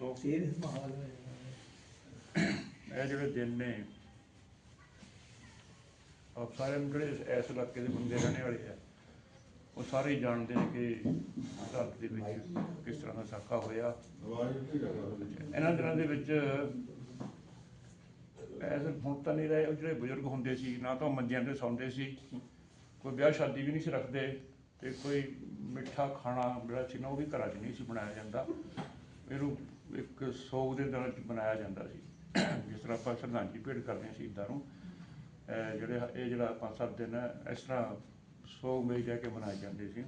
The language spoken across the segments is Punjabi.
ਮਾਹੌਲ ਇਹ ਜਿਹੜੇ ਦਿਨ ਨੇ ਆਪ ਸਾਰੇ ਜਿਹੜੇ ਇਸ ਇਲਾਕੇ ਦੇ ਬੰਦੇ ਰਹਿਣੇ ਵਾਲੇ ਆ ਉਹ ਸਾਰੇ ਹੀ ਜਾਣਦੇ ਨੇ ਕਿ ਭਾਰਤ ਦੇ ਵਿੱਚ ਕਿਸ ਤਰ੍ਹਾਂ ਦਾ ਸਾਕਾ ਹੋਇਆ। ਇਹਨਾਂ ਦਿਨਾਂ ਦੇ ਵਿੱਚ ਐਸੇ ਹੁਣ ਤਾਂ ਨਹੀਂ ਰਹੇ ਉਹ ਜਿਹੜੇ ਬਜ਼ੁਰਗ ਹੁੰਦੇ ਸੀ ਨਾ ਤਾਂ ਉਹ ਮੰਜਿਆਂ ਤੇ ਸੌਂਦੇ ਸੀ ਕੋਈ ਵਿਆਹ ਸ਼ਾਦੀ ਵੀ ਨਹੀਂ ਸੀ ਰੱਖਦੇ ਤੇ ਕੋਈ ਮਿੱਠਾ ਖਾਣਾ ਜਿਹੜਾ ਸੀ ਨਾ ਉਹ ਵੀ ਘਰਾਂ 'ਚ ਨਹੀਂ ਸੀ ਬਣਾਇਆ ਜਾਂਦਾ। ਇਹਨੂੰ ਇੱਕ ਸੋਗ ਦੇ ਦਿਨ 'ਚ ਬਣਾਇਆ ਜਾਂਦਾ ਸੀ। ਜਿਸ ਤਰ੍ਹਾਂ ਆਪਾਂ ਸ਼ਰਧਾਂਜਲੀ ਭੇਟ ਕਰਦੇ ਹਾਂ ਸ਼ਹੀਦਾਂ ਨੂੰ ਜਿਹੜੇ ਇਹ ਜਿਹੜਾ ਪੰਜ ਸੱਤ ਦਿਨ ਹੈ, ਇਸ ਤਰ੍ਹਾਂ ਸੋਗ ਮੇਂ ਜਾ ਕੇ ਮਨਾਏ ਜਾਂਦੇ ਸੀ।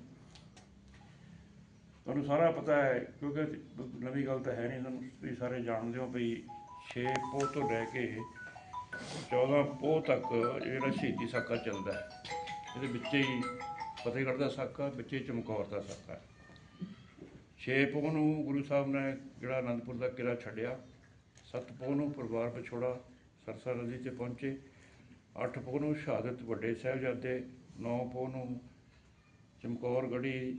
ਤੁਹਾਨੂੰ ਸਾਰਾ ਪਤਾ ਹੈ ਕਿਉਂਕਿ ਨਵੀਂ ਗੱਲ ਤਾਂ ਹੈ ਨਹੀਂ ਤੁਹਾਨੂੰ ਤੁਸੀਂ ਸਾਰੇ ਜਾਣਦੇ ਹੋ ਵੀ 6 ਪੋਹ ਤੋਂ ਲੈ ਕੇ 14 ਪੋਹ ਤੱਕ ਜਿਹੜਾ ਸ਼ਹੀਦੀ ਸਾਕਾ ਚੱਲਦਾ ਹੈ। ਇਹਦੇ ਵਿੱਚ ਹੀ ਫਤਿਹਗੜ੍ਹ ਦਾ ਸਾਕਾ ਵਿੱਚ ਹੀ ਚਮਕੌਰ ਦਾ ਸਾਕਾ ਛੇ ਪੋਹ ਨੂੰ ਗੁਰੂ ਸਾਹਿਬ ਨੇ ਜਿਹੜਾ ਅਨੰਦਪੁਰ ਦਾ ਕਿਲਾ ਛੱਡਿਆ, ਸੱਤ ਪੋਹ ਨੂੰ ਪਰਿਵਾਰ ਵਿਛੋੜਾ ਸਰਸਾ ਨਦੀ ਤੇ ਪਹੁੰਚੇ, ਅੱਠ ਪੋਹ ਨੂੰ ਸ਼ਹਾਦਤ ਵੱਡੇ ਸਾਹਿਬਜ਼ਾਦੇ, ਨੌ ਪੋਹ ਨੂੰ ਚਮਕੌਰ ਗੜੀ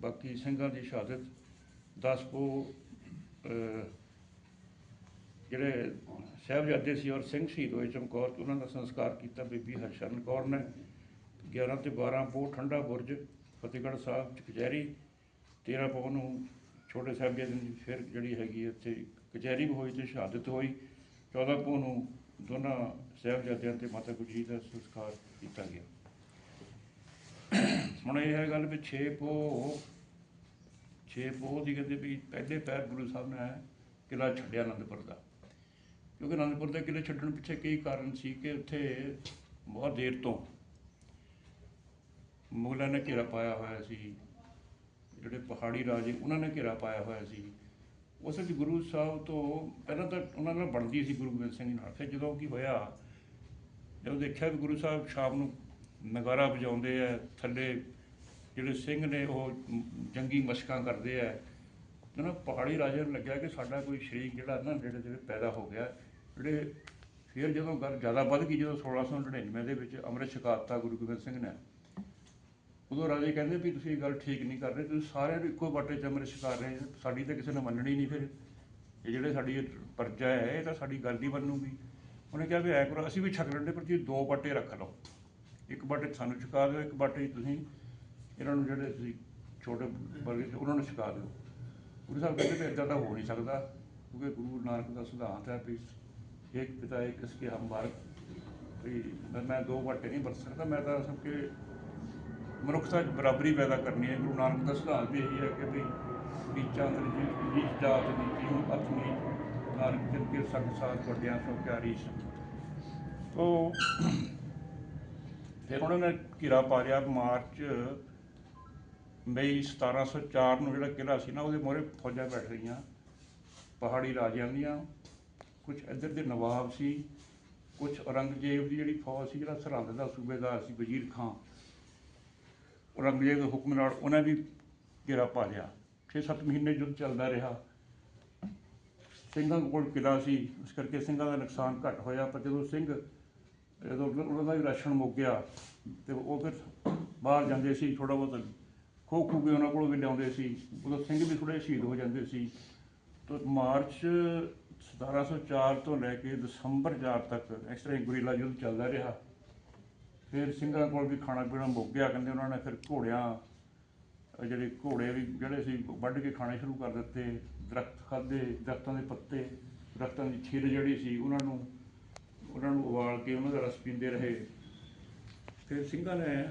ਬਾਕੀ ਸਿੰਘਾਂ ਦੀ ਸ਼ਹਾਦਤ 10 ਪੋਹ ਜਿਹੜੇ ਸਾਹਿਬਜ਼ਾਦੇ ਸੀ ਔਰ ਸਿੰਘ ਸ਼ਹੀਦ ਹੋਏ ਚਮਕੌਰ ਤੇ ਉਹਨਾਂ ਦਾ ਸੰਸਕਾਰ ਕੀਤਾ ਬੀਬੀ ਹਰਸ਼ਰਨ ਕੌਰ ਨੇ। 11 ਤੇ 12 ਪੋਹ ਠੰਡਾ ਬੁਰਜ, ਫਤਿਹਗੜ੍ਹ ਸਾਹਿਬ ਚ ਕਚਹਿਰੀ 13 ਪੋਹ ਨੂੰ ਛੋਟੇ ਸਾਹਿਬਜ਼ਾਦੇ ਦੀ ਫਿਰ ਜਿਹੜੀ ਹੈਗੀ ਇੱਥੇ ਕਚਹਿਰੀ ਵੀ ਹੋਈ ਤੇ ਸ਼ਹਾਦਤ ਹੋਈ। 14 ਪੋਹ ਨੂੰ ਦੋਨਾਂ ਸਾਹਿਬਜ਼ਾਦਿਆਂ ਤੇ ਮਾਤਾ ਗੁਜਰੀ ਦਾ ਸੰਸਕਾਰ ਕੀਤਾ ਗਿਆ। ਹੁਣ ਇਹ ਹੈ ਗੱਲ ਵੀ 6 ਪੋਹ 6 ਪੋਹ ਦੀ ਕਹਿੰਦੇ ਵੀ ਪਹਿਲੇ ਪੈਰ ਗੁਰੂ ਸਾਹਿਬ ਨੇ ਕਿਲਾ ਛੱਡਿਆ ਅਨੰਦਪੁਰ ਦਾ। ਕਿਉਂਕਿ ਅਨੰਦਪੁਰ ਦੇ ਕਿਲੇ ਛੱਡਣ ਪਿੱਛੇ ਕਈ ਕਾਰਨ ਸੀ ਕਿ ਉੱਥੇ ਬਹੁਤ ਦੇਰ ਤੋਂ ਮੁਗਲਾਂ ਨੇ ਘੇਰਾ ਪਾਇਆ ਹੋਇਆ ਸੀ। ਜਿਹੜੇ ਪਹਾੜੀ ਰਾਜੇ, ਉਹਨਾਂ ਨੇ ਘੇਰਾ ਪਾਇਆ ਹੋਇਆ ਸੀ। ਉਸ ਵਿੱਚ ਗੁਰੂ ਸਾਹਿਬ ਤੋਂ ਪਹਿਲਾਂ ਤਾਂ ਉਹਨਾਂ ਨਾਲ ਬਣਦੀ ਸੀ ਗੁਰੂ ਗੋਬਿੰਦ ਸਿੰਘ ਨਾਲ। ਫਿਰ ਜਦੋਂ ਕੀ ਹੋਇਆ, ਜਦੋਂ ਦੇਖਿਆ ਵੀ ਗੁਰੂ ਸਾਹਿਬ ਸ਼ਾਮ ਨੂੰ ਨਗਾਰਾ ਵਜਾਉਂਦੇ ਆ, ਥੱਲੇ ਜਿਹੜੇ ਸਿੰਘ ਨੇ ਉਹ ਜੰਗੀ ਮਸ਼ਕਾਂ ਕਰਦੇ ਆ, ਤੇ ਨਾ ਪਹਾੜੀ ਰਾਜੇ ਨੂੰ ਲੱਗਿਆ ਕਿ ਸਾਡਾ ਕੋਈ ਸ਼ਰੀਕ ਜਿਹੜਾ ਨਾ ਜਿਹੜੇ ਜਿਹੜੇ ਪੈਦਾ ਹੋ ਗਿਆ। ਜਿਹੜੇ ਫਿਰ ਜਦੋਂ ਗੱਲ ਜ਼ਿਆਦਾ ਵੱਧ ਗਈ, ਜਦੋਂ 1699 ਦੇ ਵਿੱਚ ਅੰਮ੍ਰਿਤ ਛਕਾਤਾ ਗੁਰੂ ਗੋਬਿੰਦ ਸਿੰਘ ਨੇ ਉਦੋਂ ਰਾਜੇ ਕਹਿੰਦੇ ਵੀ ਤੁਸੀਂ ਇਹ ਗੱਲ ਠੀਕ ਨਹੀਂ ਕਰ ਰਹੇ, ਤੁਸੀਂ ਸਾਰਿਆਂ ਨੂੰ ਇੱਕੋ ਬਾਟੇ 'ਚ ਅੰਮ੍ਰਿਤ ਛਕਾ ਰਹੇ ਸਾਡੀ ਤਾਂ ਕਿਸੇ ਨੇ ਮੰਨਣੀ ਨਹੀਂ ਫਿਰ। ਇਹ ਜਿਹੜੇ ਸਾਡੀ ਪਰਜਾ ਹੈ, ਇਹ ਤਾਂ ਸਾਡੀ ਗੱਲ ਨਹੀਂ ਮੰਨੂਗੀ। ਉਹਨੇ ਕਿਹਾ ਵੀ ਐ ਕਰੋ, ਅਸੀਂ ਵੀ ਛਕ ਲੈਂਦੇ, ਪਰ ਤੁਸੀਂ ਦੋ ਬਾਟੇ ਰੱਖ ਲਓ। ਇੱਕ ਬਾਟੇ ਸਾਨੂੰ ਛਕਾ ਦਿਓ, ਇੱਕ ਬਾਟੇ ਤੁਸੀਂ ਇਹਨਾਂ ਨੂੰ ਜਿਹੜੇ ਤੁਸੀਂ ਛੋਟੇ ਵਰਗੇ ਉਹਨਾਂ ਨੂੰ ਛਕਾ ਦਿਓ। ਗੁਰੂ ਸਾਹਿਬ ਕਹਿੰਦੇ ਵੀ ਇਦਾਂ ਤਾਂ ਹੋ ਨਹੀਂ ਸਕਦਾ, ਕਿਉਂਕਿ ਗੁਰੂ ਨਾਨਕ ਦਾ ਸਿਧਾਂਤ ਹੈ ਵੀ ਇੱਕ ਪਿਤਾ, ਇੱਕ ਇਸਕੇ ਹਮ ਬਾਰਕ ਵੀ ਮੈਂ- ਮੈਂ ਦੋ ਬਾਟੇ ਨਹੀਂ ਵਰਤ ਸਕਦਾ, ਮੈਂ ਤਾਂ ਸਭ ਕੇ ਮਨੁੱਖਤਾ 'ਚ ਬਰਾਬਰੀ ਪੈਦਾ ਕਰਨੀ ਹੈ। ਗੁਰੂ ਨਾਨਕ ਦਾ ਸਿਧਾਂਤ ਵੀ ਇਹੀ ਹੈ ਕਿ ਵੀ ਨੀਚਾਂ ਤੇ ਨੀਚ ਜਾਤ ਨੀਚੀ ਨੂੰ ਅਤ ਨੀਚ ਨਾਨਕ ਜਿਨ ਕੇ ਸੰਗ ਸਾਥ ਵੱਡਿਆਂ ਸੋ ਪਿਆਰੀ ਸੰਗ ਫਿਰ ਉਹਨਾਂ ਨੇ ਕਿਰਾ ਪਾ ਲਿਆ ਮਾਰਚ, ਮਈ 1704 ਨੂੰ ਜਿਹੜਾ ਕਿਲਾ ਸੀ ਨਾ, ਉਹਦੇ ਮੋਹਰੇ ਫੌਜਾਂ ਬੈਠ ਰਹੀਆਂ ਪਹਾੜੀ ਰਾਜਿਆਂ ਦੀਆਂ। ਕੁਝ ਇੱਧਰ ਦੇ ਨਵਾਬ ਸੀ ਕੁਝ ਔਰੰਗਜ਼ੇਬ ਦੀ ਜਿਹੜੀ ਫੌਜ ਸੀ, ਜਿਹੜਾ ਸਰਹੰਦ ਦਾ ਸੂਬੇਦਾਰ ਸੀ ਵਜ਼ੀਰ ਖਾਂ। ਔਰੰਗਜ਼ੇਬ ਦੇ ਹੁਕਮ ਨਾਲ ਉਹਨੇ ਵੀ ਘੇਰਾ ਪਾ ਲਿਆ। 6-7 ਮਹੀਨੇ ਯੁੱਧ ਚੱਲਦਾ ਰਿਹਾ। ਸਿੰਘਾਂ ਕੋਲ ਕਿਲਾ ਸੀ, ਇਸ ਕਰਕੇ ਸਿੰਘਾਂ ਦਾ ਨੁਕਸਾਨ ਘੱਟ ਹੋਇਆ, ਪਰ ਜਦੋਂ ਸਿੰਘ, ਜਦੋਂ ਉਹਨਾਂ- ਦਾ ਵੀ ਰਾਸ਼ਨ ਮੁੱਕ ਗਿਆ, ਤੇ ਉਹ ਫਿਰ ਬਾਹਰ ਜਾਂਦੇ ਸੀ ਥੋੜਾ ਬਹੁਤ ਖੋ ਖੂ ਵੀ ਉਹਨਾਂ ਕੋਲੋਂ ਵੀ ਲਿਆਉਂਦੇ ਸੀ। ਉਦੋਂ ਸਿੰਘ ਵੀ ਥੋੜੇ ਸ਼ਹੀਦ ਹੋ ਜਾਂਦੇ ਸੀ। ਤਾਂ ਮਾਰਚ 1704 ਤੋਂ ਲੈ ਕੇ ਦਸੰਬਰ 4 ਤੱਕ ਇਸ ਤਰ੍ਹਾਂ ਹੀ ਗੁਰੀਲਾ ਯੁੱਧ ਚੱਲਦਾ ਰਿਹਾ। ਫਿਰ ਸਿੰਘਾਂ ਕੋਲ ਵੀ ਖਾਣਾ ਪੀਣਾ ਮੁੱਕ ਗਿਆ, ਕਹਿੰਦੇ ਉਹਨਾਂ ਨੇ ਫਿਰ ਘੋੜਿਆਂ ਜਿਹੜੇ ਘੋੜੇ ਵੀ ਜਿਹੜੇ ਸੀ, ਵੱਢ ਕੇ ਖਾਣੇ ਸ਼ੁਰੂ ਕਰ ਦਿੱਤੇ, ਦਰਖਤ ਖਾਦੇ ਦਰਖਤਾਂ ਦੇ ਪੱਤੇ, ਦਰਖਤਾਂ ਦੀ ਛਿੱਲ ਜਿਹੜੀ ਸੀ, ਉਹਨਾਂ ਨੂੰ ਉਹਨਾਂ ਨੂੰ ਉਬਾਲ ਕੇ ਉਹਨਾਂ ਦਾ ਰਸ ਪੀਂਦੇ ਰਹੇ। ਫਿਰ ਸਿੰਘਾਂ ਨੇ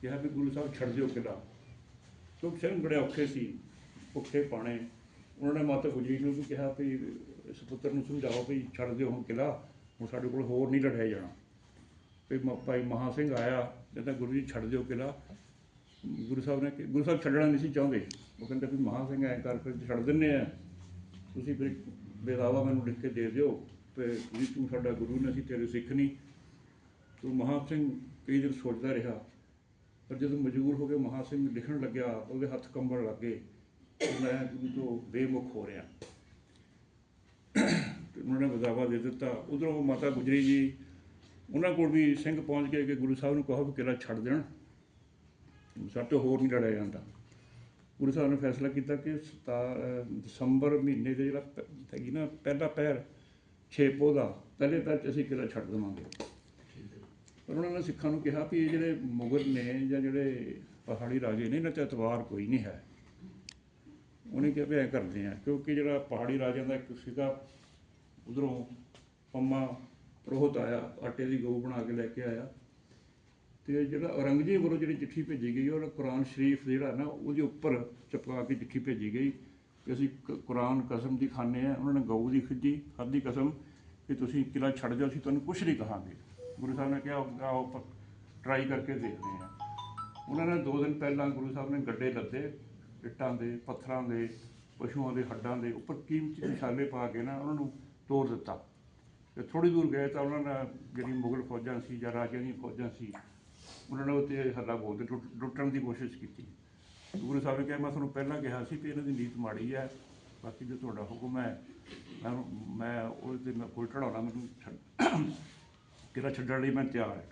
ਕਿਹਾ ਵੀ ਗੁਰੂ ਸਾਹਿਬ ਛੱਡ ਦਿਓ ਕਿਲਾ। ਕਿਉਂਕਿ ਸਿੰਘ ਬੜੇ ਔਖੇ ਸੀ ਭੁੱਖੇ ਪਾਣੇ। ਉਹਨਾਂ ਨੇ ਮਾਤਾ ਗੁਜਰੀ ਨੂੰ ਵੀ ਕਿਹਾ ਵੀ ਇਸ ਪੁੱਤਰ ਨੂੰ ਸਮਝਾਓ ਵੀ ਛੱਡ ਦਿਓ ਹੁਣ ਕਿਲਾ, ਹੁਣ ਸਾਡੇ ਕੋਲ ਹੋਰ ਨਹੀਂ ਲੜਿਆ ਜਾਣਾ। ਵੀ ਮ- ਭਾਈ ਮਹਾ ਸਿੰਘ ਆਇਆ, ਕਹਿੰਦਾ ਗੁਰੂ ਜੀ ਛੱਡ ਦਿਓ ਕਿਲਾ ਗੁਰੂ ਸਾਹਿਬ ਨੇ ਕਿ- ਗੁਰੂ ਸਾਹਿਬ ਛੱਡਣਾ ਨਹੀਂ ਸੀ ਚਾਹੁੰਦੇ। ਉਹ ਕਹਿੰਦੇ ਵੀ ਮਹਾ ਸਿੰਘ ਐਂ ਕਰ, ਫਿਰ ਛੱਡ ਦਿੰਨੇ ਆ। ਤੁਸੀਂ ਫਿਰ ਬੇਦਾਵਾ ਮੈਨੂੰ ਲਿਖ ਕੇ ਦੇ ਦਿਓ, ਤੇ ਵੀ ਤੂੰ ਸਾਡਾ ਗੁਰੂ ਨੇ ਅਸੀਂ ਤੇਰੇ ਸਿੱਖ ਨਹੀਂ। ਤੂੰ ਮਹਾ ਸਿੰਘ ਕਈ ਦਿਨ ਸੋਚਦਾ ਰਿਹਾ, ਪਰ ਜਦੋਂ ਮਜਬੂਰ ਹੋ ਕੇ ਮਹਾ ਸਿੰਘ ਲਿਖਣ ਲੱਗਿਆ, ਉਹਦੇ ਹੱਥ ਕੰਬਣ ਲੱਗੇ ਮੈਂ ਗੁਰੂ ਤੋਂ ਬੇਮੁਖ ਹੋ ਰਿਹਾ। ਤੇ ਉਹਨਾਂ ਨੇ ਬਦਾਵਾ ਦੇ ਦਿੱਤਾ। ਉਧਰੋਂ ਮਾਤਾ ਗੁਜਰੀ ਜੀ ਉਹਨਾਂ ਕੋਲ ਵੀ ਸਿੰਘ ਪਹੁੰਚ ਕੇ ਕਿ ਗੁਰੂ ਸਾਹਿਬ ਨੂੰ ਕਹੋ ਵੀ ਕਿਲਾ ਛੱਡ ਦੇਣ। ਸਾਡੇ ਤੋਂ ਹੋਰ ਨਹੀਂ ਲੜਿਆ ਜਾਂਦਾ। ਗੁਰੂ ਸਾਹਿਬ ਨੇ ਫੈਸਲਾ ਕੀਤਾ ਕਿ ਸਤਾ, ਅਹ ਦਸੰਬਰ ਮਹੀਨੇ ਦੇ ਜਿਹੜਾ ਪ- ਹੈਗੀ ਨਾ ਪਹਿਲਾ ਪਹਿਰ ਛੇ ਪੋਹ ਦਾ, ਪਹਿਲੇ ਪੈਰ 'ਚ ਅਸੀਂ ਕਿਲਾ ਛੱਡ ਦੇਵਾਂਗੇ। ਪਰ ਉਹਨਾਂ ਨੇ ਸਿੱਖਾਂ ਨੂੰ ਕਿਹਾ ਵੀ ਇਹ ਜਿਹੜੇ ਮੁਗਲ ਨੇ ਜਾਂ ਜਿਹੜੇ ਪਹਾੜੀ ਰਾਜੇ ਨੇ, ਇਹਨਾਂ 'ਚ ਇਤਬਾਰ ਕੋਈ ਨਹੀਂ ਹੈ। ਉਹਨੇ ਕਿਹਾ ਵੀ ਐਂ ਕਰਦੇ ਆ, ਕਿਉਂਕਿ ਜਿਹੜਾ ਪਹਾੜੀ ਰਾਜਿਆਂ ਦਾ ਇੱਕ ਸੀਗਾ, ਉਧਰੋਂ ਪੰਮਾ ਪ੍ਰੋਹਤ ਆਇਆ, ਆਟੇ ਦੀ ਗਊ ਬਣਾ ਕੇ ਲੈ ਕੇ ਆਇਆ। ਤੇ ਜਿਹੜਾ ਔਰੰਗਜ਼ੇਬ ਵੱਲੋਂ ਜਿਹੜੀ ਚਿੱਠੀ ਭੇਜੀ ਗਈ, ਉਹ ਕੁਰਾਨ ਸ਼ਰੀਫ ਜਿਹੜਾ ਨਾ, ਉਹਦੇ ਉੱਪਰ ਚਪਕਾ ਕੇ ਚਿੱਠੀ ਭੇਜੀ ਗਈ ਕਿ ਅਸੀਂ ਕ- ਕੁਰਾਨ ਕਸਮ ਦੀ ਖਾਨੇ ਆ ਉਹਨਾਂ ਨੇ ਗਊ ਦੀ ਖਿੱਜੀ ਖਾਦੀ ਕਸਮ ਕਿ ਤੁਸੀਂ ਕਿਲਾ ਛੱਡ ਜਾਓ, ਅਸੀਂ ਤੁਹਾਨੂੰ ਕੁਝ ਨਹੀਂ ਕਹਾਂਗੇ। ਗੁਰੂ ਸਾਹਿਬ ਨੇ ਕਿਹਾ, ਆਓ ਟਰਾਈ ਕਰਕੇ ਦੇਖਦੇ ਆ ਉਹਨਾਂ ਨੇ ਦੋ ਦਿਨ ਪਹਿਲਾਂ ਗੁਰੂ ਸਾਹਿਬ ਨੇ ਗੱਡੇ ਲੱਦੇ, ਇੱਟਾਂ ਦੇ, ਪੱਥਰਾਂ ਦੇ, ਪਸ਼ੂਆਂ ਦੇ ਹੱਡਾਂ ਦੇ, ਉੱਪਰ ਕੀਮਤੀ ਨਿਸ਼ਾਨੇ ਪਾ ਕੇ ਨਾ ਉਹਨਾਂ ਨੂੰ ਤੋੜ ਦਿੱਤਾ। ਤੇ ਥੋੜੀ ਦੂਰ ਗਏ ਤਾਂ ਉਹਨਾਂ ਨਾਲ ਜਿਹੜੀ ਮੁਗਲ ਫੌਜਾਂ ਸੀ ਜਾਂ ਰਾਜਿਆਂ ਦੀਆਂ ਫੌਜਾਂ ਸੀ, ਉਹਨਾਂ ਨੇ ਉੱਤੇ ਹੱਲਾ ਬੋਲ ਕੇ ਟੁੱਟ- ਲੁੱਟਣ ਦੀ ਕੋਸ਼ਿਸ਼ ਕੀਤੀ। ਗੁਰੂ ਸਾਹਿਬ ਨੇ ਕਿਹਾ, ਮੈਂ ਤੁਹਾਨੂੰ ਪਹਿਲਾਂ ਕਿਹਾ ਸੀ ਕਿ ਇਹਨਾਂ ਦੀ ਨੀਤ ਮਾੜੀ ਹੈ, ਬਾਕੀ ਜੋ ਤੁਹਾਡਾ ਹੁਕਮ ਹੈ, ਮੈਂ ਮੈਂ ਉਹਦੇ ਤੇ ਮੈਂ ਕੋਈ ਚੜਾਉਣਾ ਮੈਨੂੰ ਛੱਡ- ਕਿਲਾ ਛੱਡਣ ਲਈ ਮੈਂ ਤਿਆਰ ਹੈ।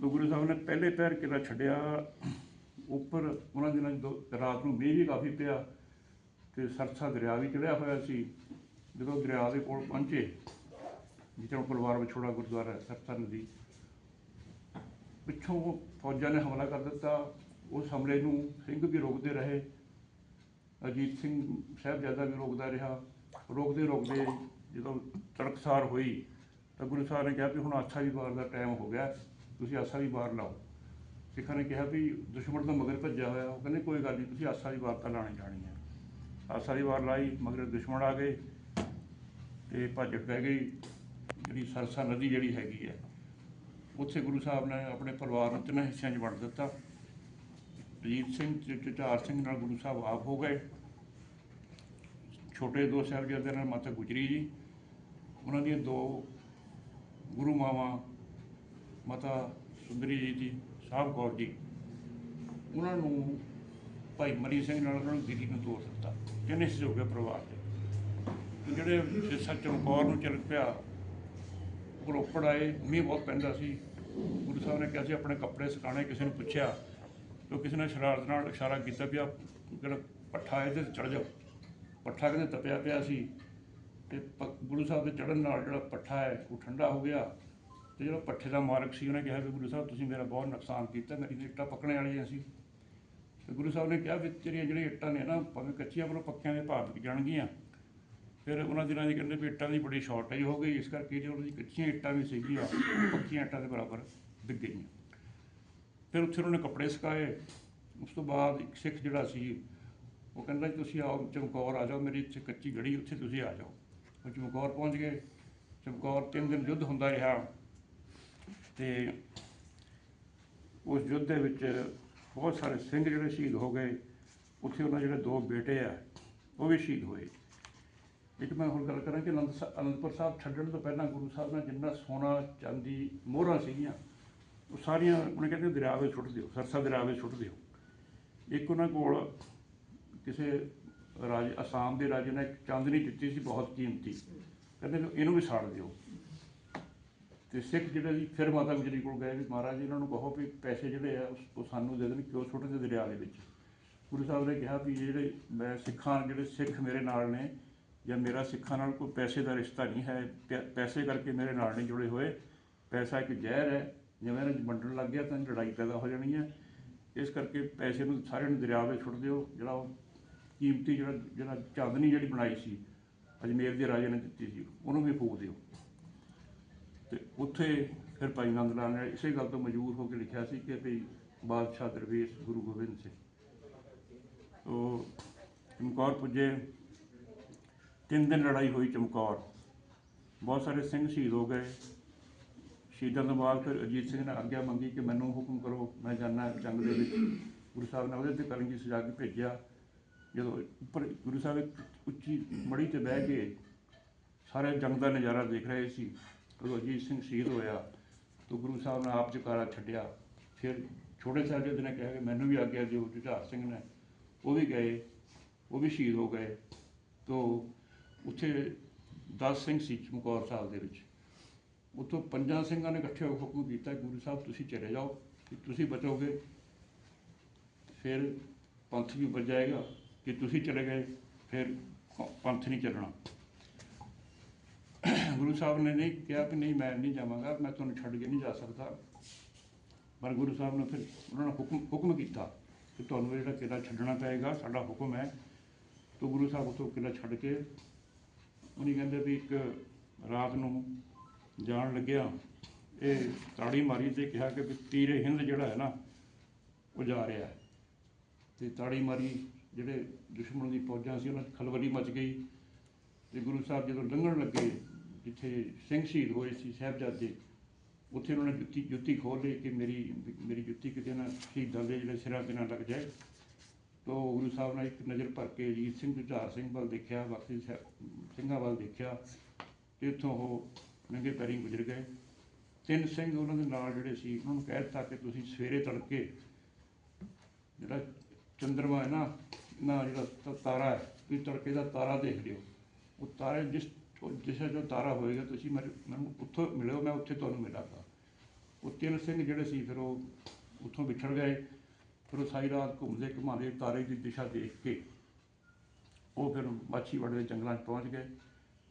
ਤੋ ਗੁਰੂ ਸਾਹਿਬ ਨੇ ਪਹਿਲੇ ਪੈਰ ਕਿਲਾ ਛੱਡਿਆ, ਉੱਪਰ ਉਹਨਾਂ ਦਿਨਾਂ ਦੋ- ਰਾਤ ਨੂੰ ਮੀਂਹ ਵੀ ਕਾਫੀ ਪਿਆ ਤੇ ਸਰਸਾ ਦਰਿਆ ਵੀ ਚੜਿਆ ਹੋਇਆ ਸੀ। ਜਦੋਂ ਦਰਿਆ ਦੇ ਕੋਲ ਪਹੁੰਚੇ, ਜਿੱਥੇ ਹੁਣ ਪਰਿਵਾਰ ਵਿਛੋੜਾ ਗੁਰਦੁਆਰਾ ਹੈ, ਸਰਸਾ ਨਦੀ, ਪਿੱਛੋਂ ਫੌਜਾਂ ਨੇ ਹਮਲਾ ਕਰ ਦਿੱਤਾ। ਉਸ ਹਮਲੇ ਨੂੰ ਸਿੰਘ ਵੀ ਰੋਕਦੇ ਰਹੇ। ਅਜੀਤ ਸਿੰਘ ਸਾਹਿਬਜ਼ਾਦਾ ਵੀ ਰੋਕਦਾ ਰਿਹਾ। ਰੋਕਦੇ ਰੋਕਦੇ ਜਦੋਂ ਤੜਕਸਾਰ ਹੋਈ, ਤਾਂ ਗੁਰੂ ਸਾਹਿਬ ਨੇ ਕਿਹਾ ਵੀ ਹੁਣ ਆਸਾ ਦੀ ਵਾਰ ਦਾ ਟਾਈਮ ਹੋ ਗਿਆ, ਤੁਸੀਂ ਆਸਾ ਦੀ ਵਾਰ ਲਾਓ। ਸਿੱਖਾਂ ਨੇ ਕਿਹਾ ਵੀ ਦੁਸ਼ਮਣ ਤਾਂ ਮਗਰ ਭੱਜਿਆ ਹੋਇਆ, ਉਹ ਕਹਿੰਦੇ ਕੋਈ ਗੱਲ ਨਹੀਂ, ਤੁਸੀਂ ਆਸਾ ਦੀ ਵਾਰ ਤਾਂ ਲਾਣੀ ਜਾਣੀ ਹੈ। ਆਸਾ ਦੀ ਵਾਰ ਲਾਈ, ਮਗਰ ਦੁਸ਼ਮਣ ਆ ਗਏ। ਤੇ ਭੱਜ ਪੈ ਗਈ, ਜਿਹੜੀ ਸਰਸਾ ਨਦੀ ਜਿਹੜੀ ਹੈਗੀ ਹੈ ਉੱਥੇ ਗੁਰੂ ਸਾਹਿਬ ਨੇ ਆਪਣੇ ਪਰਿਵਾਰ ਨੂੰ ਤਿੰਨਾਂ ਹਿੱਸਿਆਂ 'ਚ ਵੰਡ ਦਿੱਤਾ। ਅਜੀਤ ਸਿੰਘ ਤੇ ਝੁਝਾਰ ਸਿੰਘ ਨਾਲ ਗੁਰੂ ਸਾਹਿਬ ਆਪ ਹੋ ਗਏ। ਛੋਟੇ ਦੋ ਸਾਹਿਬਜ਼ਾਦੇ ਨਾਲ ਮਾਤਾ ਗੁਜਰੀ ਜੀ। ਉਹਨਾਂ ਦੀਆਂ ਦੋ ਗੁਰੂ ਮਾਵਾਂ, ਮਾਤਾ ਸੁੰਦਰੀ ਜੀ ਦੀ ਸਾਹਿਬ ਕੌਰ ਜੀ। ਉਹਨਾਂ ਨੂੰ ਭਾਈ ਮਨੀ ਸਿੰਘ ਨਾਲ ਉਹਨਾਂ ਨੂੰ ਦਿੱਲੀ ਨੂੰ ਤੋਰ ਦਿੱਤਾ। ਤਿੰਨ ਹਿੱਸੇ ਹੋ ਗਏ ਪਰਿਵਾਰ ਦੇ। ਜਿਹੜੇ ਸਿੱਸਾ ਚਮਕੌਰ ਨੂੰ ਚੱਲ ਪਿਆ ਰੋਪੜ ਆਏ, ਮੀਂਹ ਬਹੁਤ ਪੈਂਦਾ ਸੀ। ਗੁਰੂ ਸਾਹਿਬ ਨੇ ਕਿਹਾ ਸੀ, ਆਪਣੇ ਕੱਪੜੇ ਸੁਕਾਣੇ ਕਿਸੇ ਨੂੰ ਪੁੱਛਿਆ ਤਾਂ ਕਿਸੇ ਨੇ ਸ਼ਰਾਰਤ ਨਾਲ ਇਸ਼ਾਰਾ ਕੀਤਾ ਵੀ ਆ ਜਿਹੜਾ ਪੱਠਾ ਇਹਦੇ ਤੇ ਚੜ ਜਾਓ। ਪੱਠਾ ਕਹਿੰਦੇ ਤਪਿਆ ਪਿਆ ਸੀ ਤੇ ਪ- ਗੁਰੂ ਸਾਹਿਬ ਦੇ ਚੜਨ ਨਾਲ ਜਿਹੜਾ ਪੱਠਾ ਹੈ, ਉਹ ਠੰਡਾ ਹੋ ਗਿਆ ਤੇ ਜਿਹੜਾ ਪੱਠੇ ਦਾ ਮਾਰਕ ਸੀ, ਉਹਨੇ ਕਿਹਾ ਵੀ ਗੁਰੂ ਸਾਹਿਬ, ਤੁਸੀਂ ਮੇਰਾ ਬਹੁਤ ਨੁਕਸਾਨ ਕੀਤਾ, ਮੇਰੀ ਇੱਟਾਂ ਪੱਕਣੇ ਵਾਲੀਆਂ ਸੀ। ਤੇ ਗੁਰੂ ਸਾਹਿਬ ਨੇ ਕਿਹਾ ਵੀ ਤੇਰੀਆਂ ਜਿਹੜੀਆਂ ਇੱਟਾਂ ਨੇ ਨਾ, ਭਾਵੇਂ ਕੱਚੀਆਂ ਪਰ ਉਹ ਪੱਕਿਆਂ ਦੇ ਭਾਅ ਜਾਣਗੀਆਂ ਫਿਰ ਉਹਨਾਂ ਦਿਨਾਂ ਦੀ ਕਹਿੰਦੇ ਵੀ ਇੱਟਾਂ ਦੀ ਬੜੀ ਸ਼ਾਰਟੇਜ ਹੋ ਗਈ, ਇਸ ਕਰਕੇ ਜੋ ਉਹਦੀ ਕੱਚੀਆਂ ਇੱਟਾਂ ਵੀ ਸੀਗੀਆਂ, ਪੱਕੀਆਂ ਇੱਟਾਂ ਦੇ ਬਰਾਬਰ ਵਿਕ ਗਈਆਂ। ਫਿਰ ਉੱਥੇ ਉਹਨਾਂ ਨੇ ਕੱਪੜੇ ਸੁਕਾਏ, ਉਸ ਤੋਂ ਬਾਅਦ ਇੱਕ ਸਿੱਖ ਜਿਹੜਾ ਸੀ, ਉਹ ਕਹਿੰਦਾ ਤੁਸੀਂ ਆਓ, ਚਮਕੌਰ ਆ ਜਾਓ, ਮੇਰੀ ਇੱਥੇ ਕੱਚੀ ਗੜੀ, ਉੱਥੇ ਤੁਸੀਂ ਆ ਜਾਓ। ਉਹ ਚਮਕੌਰ ਪਹੁੰਚ ਗਏ। ਚਮਕੌਰ ਤਿੰਨ ਦਿਨ ਯੁੱਧ ਹੁੰਦਾ ਰਿਹਾ ਤੇ ਉਸ ਯੁੱਧ ਦੇ ਵਿੱਚ ਬਹੁਤ ਸਾਰੇ ਸਿੰਘ ਜਿਹੜੇ ਸ਼ਹੀਦ ਹੋ ਗਏ। ਉੱਥੇ ਉਹਨਾਂ ਜਿਹੜੇ ਦੋ ਬੇਟੇ ਆ, ਉਹ ਵੀ ਸ਼ਹੀਦ ਹੋਏ। ਇੱਕ ਮੈਂ ਹੋਰ ਗੱਲ ਕਰਾਂ ਕਿ ਅਨੰਦ ਸਾ- ਅਨੰਦਪੁਰ ਸਾਹਿਬ ਛੱਡਣ ਤੋਂ ਪਹਿਲਾਂ ਗੁਰੂ ਸਾਹਿਬ ਨੇ ਜਿੰਨਾ ਸੋਨਾ, ਚਾਂਦੀ ਮੋਹਰਾਂ ਸੀਗੀਆਂ, ਉਹ ਸਾਰੀਆਂ ਉਹਨੇ ਕਹਿੰਦੇ ਦਰਿਆ ਵਿੱਚ ਸੁੱਟ ਦਿਓ, ਸਰਸਾ ਦਰਿਆ ਵਿੱਚ ਸੁੱਟ ਦਿਓ। ਇੱਕ ਉਹਨਾਂ ਕੋਲ ਕਿਸੇ ਰਾਜ, ਅਸਾਮ ਦੇ ਰਾਜੇ ਨੇ ਇੱਕ ਚਾਂਦਨੀ ਦਿੱਤੀ ਸੀ, ਬਹੁਤ ਕੀਮਤੀ। ਕਹਿੰਦੇ ਵੀ ਇਹਨੂੰ ਵੀ ਸਾੜ ਦਿਓ। ਤੇ ਸਿੱਖ ਜਿਹੜੇ ਸੀ, ਫਿਰ ਮਾਤਾ ਗੁਜਰੀ ਕੋਲ ਗਏ ਵੀ ਮਹਾਰਾਜ ਜੀ ਇਹਨਾਂ ਨੂੰ ਕਹੋ ਵੀ ਪੈਸੇ ਜਿਹੜੇ ਆ, ਉਸ- ਉਹ ਸਾਨੂੰ ਦੇ ਦੇਣ, ਕਿਉਂ ਸੁੱਟਦੇ ਦਰਿਆ ਦੇ ਵਿੱਚ? ਗੁਰੂ ਸਾਹਿਬ ਨੇ ਕਿਹਾ ਵੀ ਜਿਹੜੇ ਮੈਂ ਸਿੱਖਾਂ, ਜਿਹੜੇ ਸਿੱਖ ਮੇਰੇ ਨਾਲ ਨੇ ਜਾਂ ਮੇਰਾ ਸਿੱਖਾਂ ਨਾਲ ਕੋਈ ਪੈਸੇ ਦਾ ਰਿਸ਼ਤਾ ਨਹੀਂ ਹੈ, ਪੈ- ਪੈਸੇ ਕਰਕੇ ਮੇਰੇ ਨਾਲ ਨਹੀਂ ਜੁੜੇ ਹੋਏ, ਪੈਸਾ ਇੱਕ ਜ਼ਹਿਰ ਹੈ, ਜਿਵੇਂ ਇਹਨਾਂ 'ਚ ਵੰਡਣ ਲੱਗ ਗਿਆ ਤਾਂ ਲੜਾਈ ਪੈਦਾ ਹੋ ਜਾਣੀ ਹੈ। ਇਸ ਕਰਕੇ ਪੈਸੇ ਨੂੰ ਸਾਰਿਆਂ ਨੂੰ ਦਰਿਆ ਵਿੱਚ ਸੁੱਟ ਦਿਓ, ਜਿਹੜਾ ਉਹ ਕੀਮਤੀ ਜਿਹੜਾ ਜਿਹੜਾ ਚਾਂਦਨੀ ਜਿਹੜੀ ਬਣਾਈ ਸੀ, ਅਜਮੇਰ ਦੇ ਰਾਜੇ ਨੇ ਦਿੱਤੀ ਸੀ, ਉਹਨੂੰ ਵੀ ਫੂਕ ਦਿਓ। ਤੇ ਉੱਥੇ ਫਿਰ ਭਾਈ ਨੰਦ ਲਾਲ ਨੇ ਇਸੇ ਗੱਲ ਤੋਂ ਮਜਬੂਰ ਹੋ ਕੇ ਲਿਖਿਆ ਸੀ ਕਿ ਭਈ ਬਾਦਸ਼ਾਹ ਦਰਵੇਸ਼ ਗੁਰੂ ਗੋਬਿੰਦ ਸਿੰਘ। ਉਹ ਚਮਕੌਰ ਪੁੱਜੇ। ਤਿੰਨ ਦਿਨ ਲੜਾਈ ਹੋਈ ਚਮਕੌਰ। ਬਹੁਤ ਸਾਰੇ ਸਿੰਘ ਸ਼ਹੀਦ ਹੋ ਗਏ। ਸ਼ਹੀਦਾਂ ਤੋਂ ਬਾਅਦ ਫਿਰ ਅਜੀਤ ਸਿੰਘ ਨੇ ਆਗਿਆ ਮੰਗੀ ਕਿ ਮੈਨੂੰ ਹੁਕਮ ਕਰੋ, ਮੈਂ ਜਾਣਾ ਜੰਗ ਦੇ ਵਿੱਚ। ਗੁਰੂ ਸਾਹਿਬ ਨੇ ਉਹਦੇ ਤੇ ਕਲੰਗੀ ਸਜਾ ਕੇ ਭੇਜਿਆ। ਜਦੋਂ ਉੱਪਰ ਗੁਰੂ ਸਾਹਿਬ ਇੱਕ ਉੱਚੀ ਮੜੀ ਤੇ ਬਹਿ ਕੇ ਸਾਰੇ ਜੰਗ ਦਾ ਨਜ਼ਾਰਾ ਦੇਖ ਰਹੇ ਸੀ ਜਦੋਂ ਅਜੀਤ ਸਿੰਘ ਸ਼ਹੀਦ ਹੋਇਆ। ਤਾਂ ਗੁਰੂ ਸਾਹਿਬ ਨੇ ਆਪ ਜਕਾਰਾ ਛੱਡਿਆ। ਫਿਰ ਛੋਟੇ ਸਾਹਿਬਜ਼ਾਦੇ ਨੇ ਕਿਹਾ ਕਿ ਮੈਨੂੰ ਵੀ ਆਗਿਆ ਦਿਓ, ਜੁਝਾਰ ਸਿੰਘ ਨੇ। ਉਹ ਵੀ ਗਏ, ਉਹ ਵੀ ਸ਼ਹੀਦ ਹੋ ਗਏ। ਤੋਂ ਉੱਥੇ 10 ਸਿੰਘ ਸੀ ਚਮਕੌਰ ਸਾਹਿਬ ਦੇ ਵਿੱਚ। ਉੱਥੋਂ ਪੰਜਾਂ ਸਿੰਘਾਂ ਨੇ ਇਕੱਠੇ ਹੋ ਕੇ ਹੁਕਮ ਕੀਤਾ, ਗੁਰੂ ਸਾਹਿਬ ਤੁਸੀਂ ਚਲੇ ਜਾਓ, ਕਿ ਤੁਸੀਂ ਬਚੋਗੇ। ਫਿਰ ਪੰਥ ਵੀ ਉੱਪਰ ਜਾਏਗਾ ਕਿ ਤੁਸੀਂ ਚਲੇ ਗਏ, ਫਿਰ ਪੰਥ ਨਹੀਂ ਚੱਲਣਾ। ਗੁਰੂ ਸਾਹਿਬ ਨੇ ਨਹੀਂ ਕਿਹਾ ਕਿ ਨਹੀਂ, ਮੈਂ ਨਹੀਂ ਜਾਵਾਂਗਾ, ਮੈਂ ਤੁਹਾਨੂੰ ਛੱਡ ਕੇ ਨਹੀਂ ਜਾ ਸਕਦਾ। ਪਰ ਗੁਰੂ ਸਾਹਿਬ ਨੇ ਫਿਰ ਉਹਨਾਂ ਨੂੰ ਹੁਕਮ ਹੁਕਮ ਕੀਤਾ ਕਿ ਤੁਹਾਨੂੰ ਜਿਹੜਾ ਕਿਲਾ ਛੱਡਣਾ ਪਏਗਾ, ਸਾਡਾ ਹੁਕਮ ਹੈ। ਤੋ ਗੁਰੂ ਸਾਹਿਬ ਉੱਥੋਂ ਕਿਲਾ ਛੱਡ ਕੇ ਉਹਨੇ ਕਹਿੰਦੇ ਵੀ ਇੱਕ ਰਾਤ ਨੂੰ ਜਾਣ ਲੱਗਿਆ, ਇਹ ਤਾੜੀ ਮਾਰੀ ਤੇ ਕਿਹਾ ਕਿ ਵੀ ਤੀਰੇ ਹਿੰਦ ਜਿਹੜਾ ਹੈ ਨਾ, ਉਹ ਜਾ ਰਿਹਾ ਹੈ। ਤੇ ਤਾੜੀ ਮਾਰੀ, ਜਿਹੜੇ ਦੁਸ਼ਮਣ ਦੀ ਫੌਜਾਂ ਸੀ, ਉਹਨਾਂ 'ਚ ਖਲਬਲੀ ਮਚ ਗਈ ਤੇ ਗੁਰੂ ਸਾਹਿਬ ਜਦੋਂ ਲੰਘਣ ਲੱਗੇ, ਜਿੱਥੇ ਸਿੰਘ ਸ਼ਹੀਦ ਹੋਏ ਸੀ ਸਾਹਿਬਜ਼ਾਦੇ, ਉੱਥੇ ਉਹਨਾਂ ਨੇ ਜੁੱਤੀ ਜੁੱਤੀ ਖੋਲ ਲਈ ਕਿ ਮੇਰੀ ਮੇਰੀ ਜੁੱਤੀ ਕਿਤੇ ਨਾ ਸ਼ਹੀਦਾਂ ਦੇ ਜਿਹੜੇ ਸਿਰਾਂ ਤੇ ਨਾ ਲੱਗ ਜਾਏ। ਤੋ ਗੁਰੂ ਸਾਹਿਬ ਨਾਲ ਇੱਕ ਨਜ਼ਰ ਭਰ ਕੇ ਅਜੀਤ ਸਿੰਘ ਜੁਝਾਰ ਸਿੰਘ ਵੱਲ ਦੇਖਿਆ ਬਾਕੀ ਸਿੰਘਾਂ ਵੱਲ ਦੇਖਿਆ ਤੇ ਇੱਥੋਂ ਉਹ ਨੰਗੇ ਪੈਰੀ ਗੁਜ਼ਰ ਗਏ। ਤਿੰਨ ਸਿੰਘ ਉਹਨਾਂ ਦੇ ਨਾਲ ਜਿਹੜੇ ਸੀ, ਉਹਨਾਂ ਨੂੰ ਕਹਿ ਦਿੱਤਾ ਕਿ ਤੁਸੀਂ ਸਵੇਰੇ ਤੜਕੇ ਜਿਹੜਾ ਚੰਦਰਮਾ ਹੈ ਨਾ ਨਾ ਜਿਹੜਾ ਤਾਰਾ ਹੈ, ਤੁਸੀਂ ਤੜਕੇ ਦਾ ਤਾਰਾ ਦੇਖ ਲਿਓ। ਉਹ ਤਾਰੇ ਜਿਸ, ਉਹ ਜਿਸ ਜੋ ਤਾਰਾ ਹੋਏਗਾ, ਤੁਸੀਂ ਮੇਰੇ- ਮੈਨੂੰ ਉੱਥੋਂ ਮਿਲਿਓ, ਮੈਂ ਉੱਥੇ ਤੁਹਾਨੂੰ ਮਿਲਾਂਗਾ। ਉਹ ਤਿੰਨ ਸਿੰਘ ਜਿਹੜੇ ਸੀ, ਫਿਰ ਉਹ ਉੱਥੋਂ ਵਿਛੜ ਗਏ। ਫਿਰ ਉਹ ਸਾਰੀ ਰਾਤ ਘੁੰਮਦੇ ਘੁਮਾਉਂਦੇ ਤਾਰੇ ਦੀ ਦਿਸ਼ਾ ਦੇਖ ਕੇ ਉਹ ਫਿਰ ਮਾਛੀਵਾੜੇ ਦੇ ਜੰਗਲਾਂ 'ਚ ਪਹੁੰਚ ਗਏ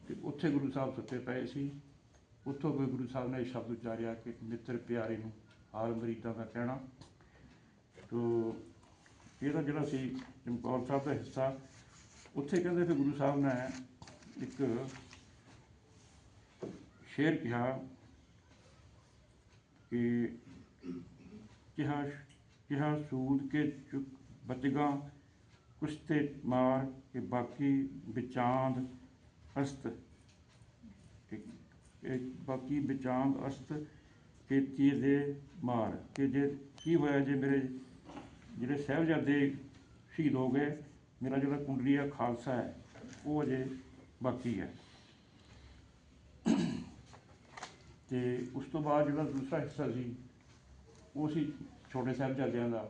ਤੇ ਉੱਥੇ ਗੁਰੂ ਸਾਹਿਬ ਸੁੱਤੇ ਪਏ ਸੀ। ਉੱਥੋਂ ਫਿਰ ਗੁਰੂ ਸਾਹਿਬ ਨੇ ਇਹ ਸ਼ਬਦ ਉਚਾਰਿਆ ਕਿ ਮਿੱਤਰ ਪਿਆਰੇ ਨੂੰ ਹਾਲ ਮਰੀਦਾਂ ਦਾ ਕਹਿਣਾ। ਤੋ ਇਹਦਾ ਜਿਹੜਾ ਸੀ ਚਮਕੌਰ ਸਾਹਿਬ ਦਾ ਹਿੱਸਾ, ਉੱਥੇ ਕਹਿੰਦੇ ਫਿਰ ਗੁਰੂ ਸਾਹਿਬ ਨੇ ਇੱਕ ਸ਼ੇਰ ਕਿਹਾ ਕਿ ਕਿਹਾ ਕਿਹਾ, ਸੂਦ ਕੇ ਚੁਕ ਬਚਗਾ, ਕੁਸ਼ਤੇ ਮਾਰ ਕੇ ਬਾਕੀ ਵਿਚਾਂਦ ਅਸਤ। ਕਿ ਬਾਕੀ ਵਿਚਾਂਦ ਅਸਤ ਕੀਤੀ ਦੇ ਮਾਰ। ਕਿ ਜੇ, ਕੀ ਹੋਇਆ ਜੇ ਮੇਰੇ ਜਿਹੜੇ ਸਾਹਿਬਜ਼ਾਦੇ ਸ਼ਹੀਦ ਹੋ ਗਏ, ਮੇਰਾ ਜਿਹੜਾ ਕੁੰਡਲੀਆ ਖਾਲਸਾ ਹੈ, ਉਹ ਅਜੇ ਬਾਕੀ ਹੈ। ਤੇ ਉਸ ਤੋਂ ਬਾਅਦ ਜਿਹੜਾ ਦੂਸਰਾ ਹਿੱਸਾ ਸੀ, ਉਹ ਸੀ ਛੋਟੇ ਸਾਹਿਬਜ਼ਾਦਿਆਂ ਦਾ।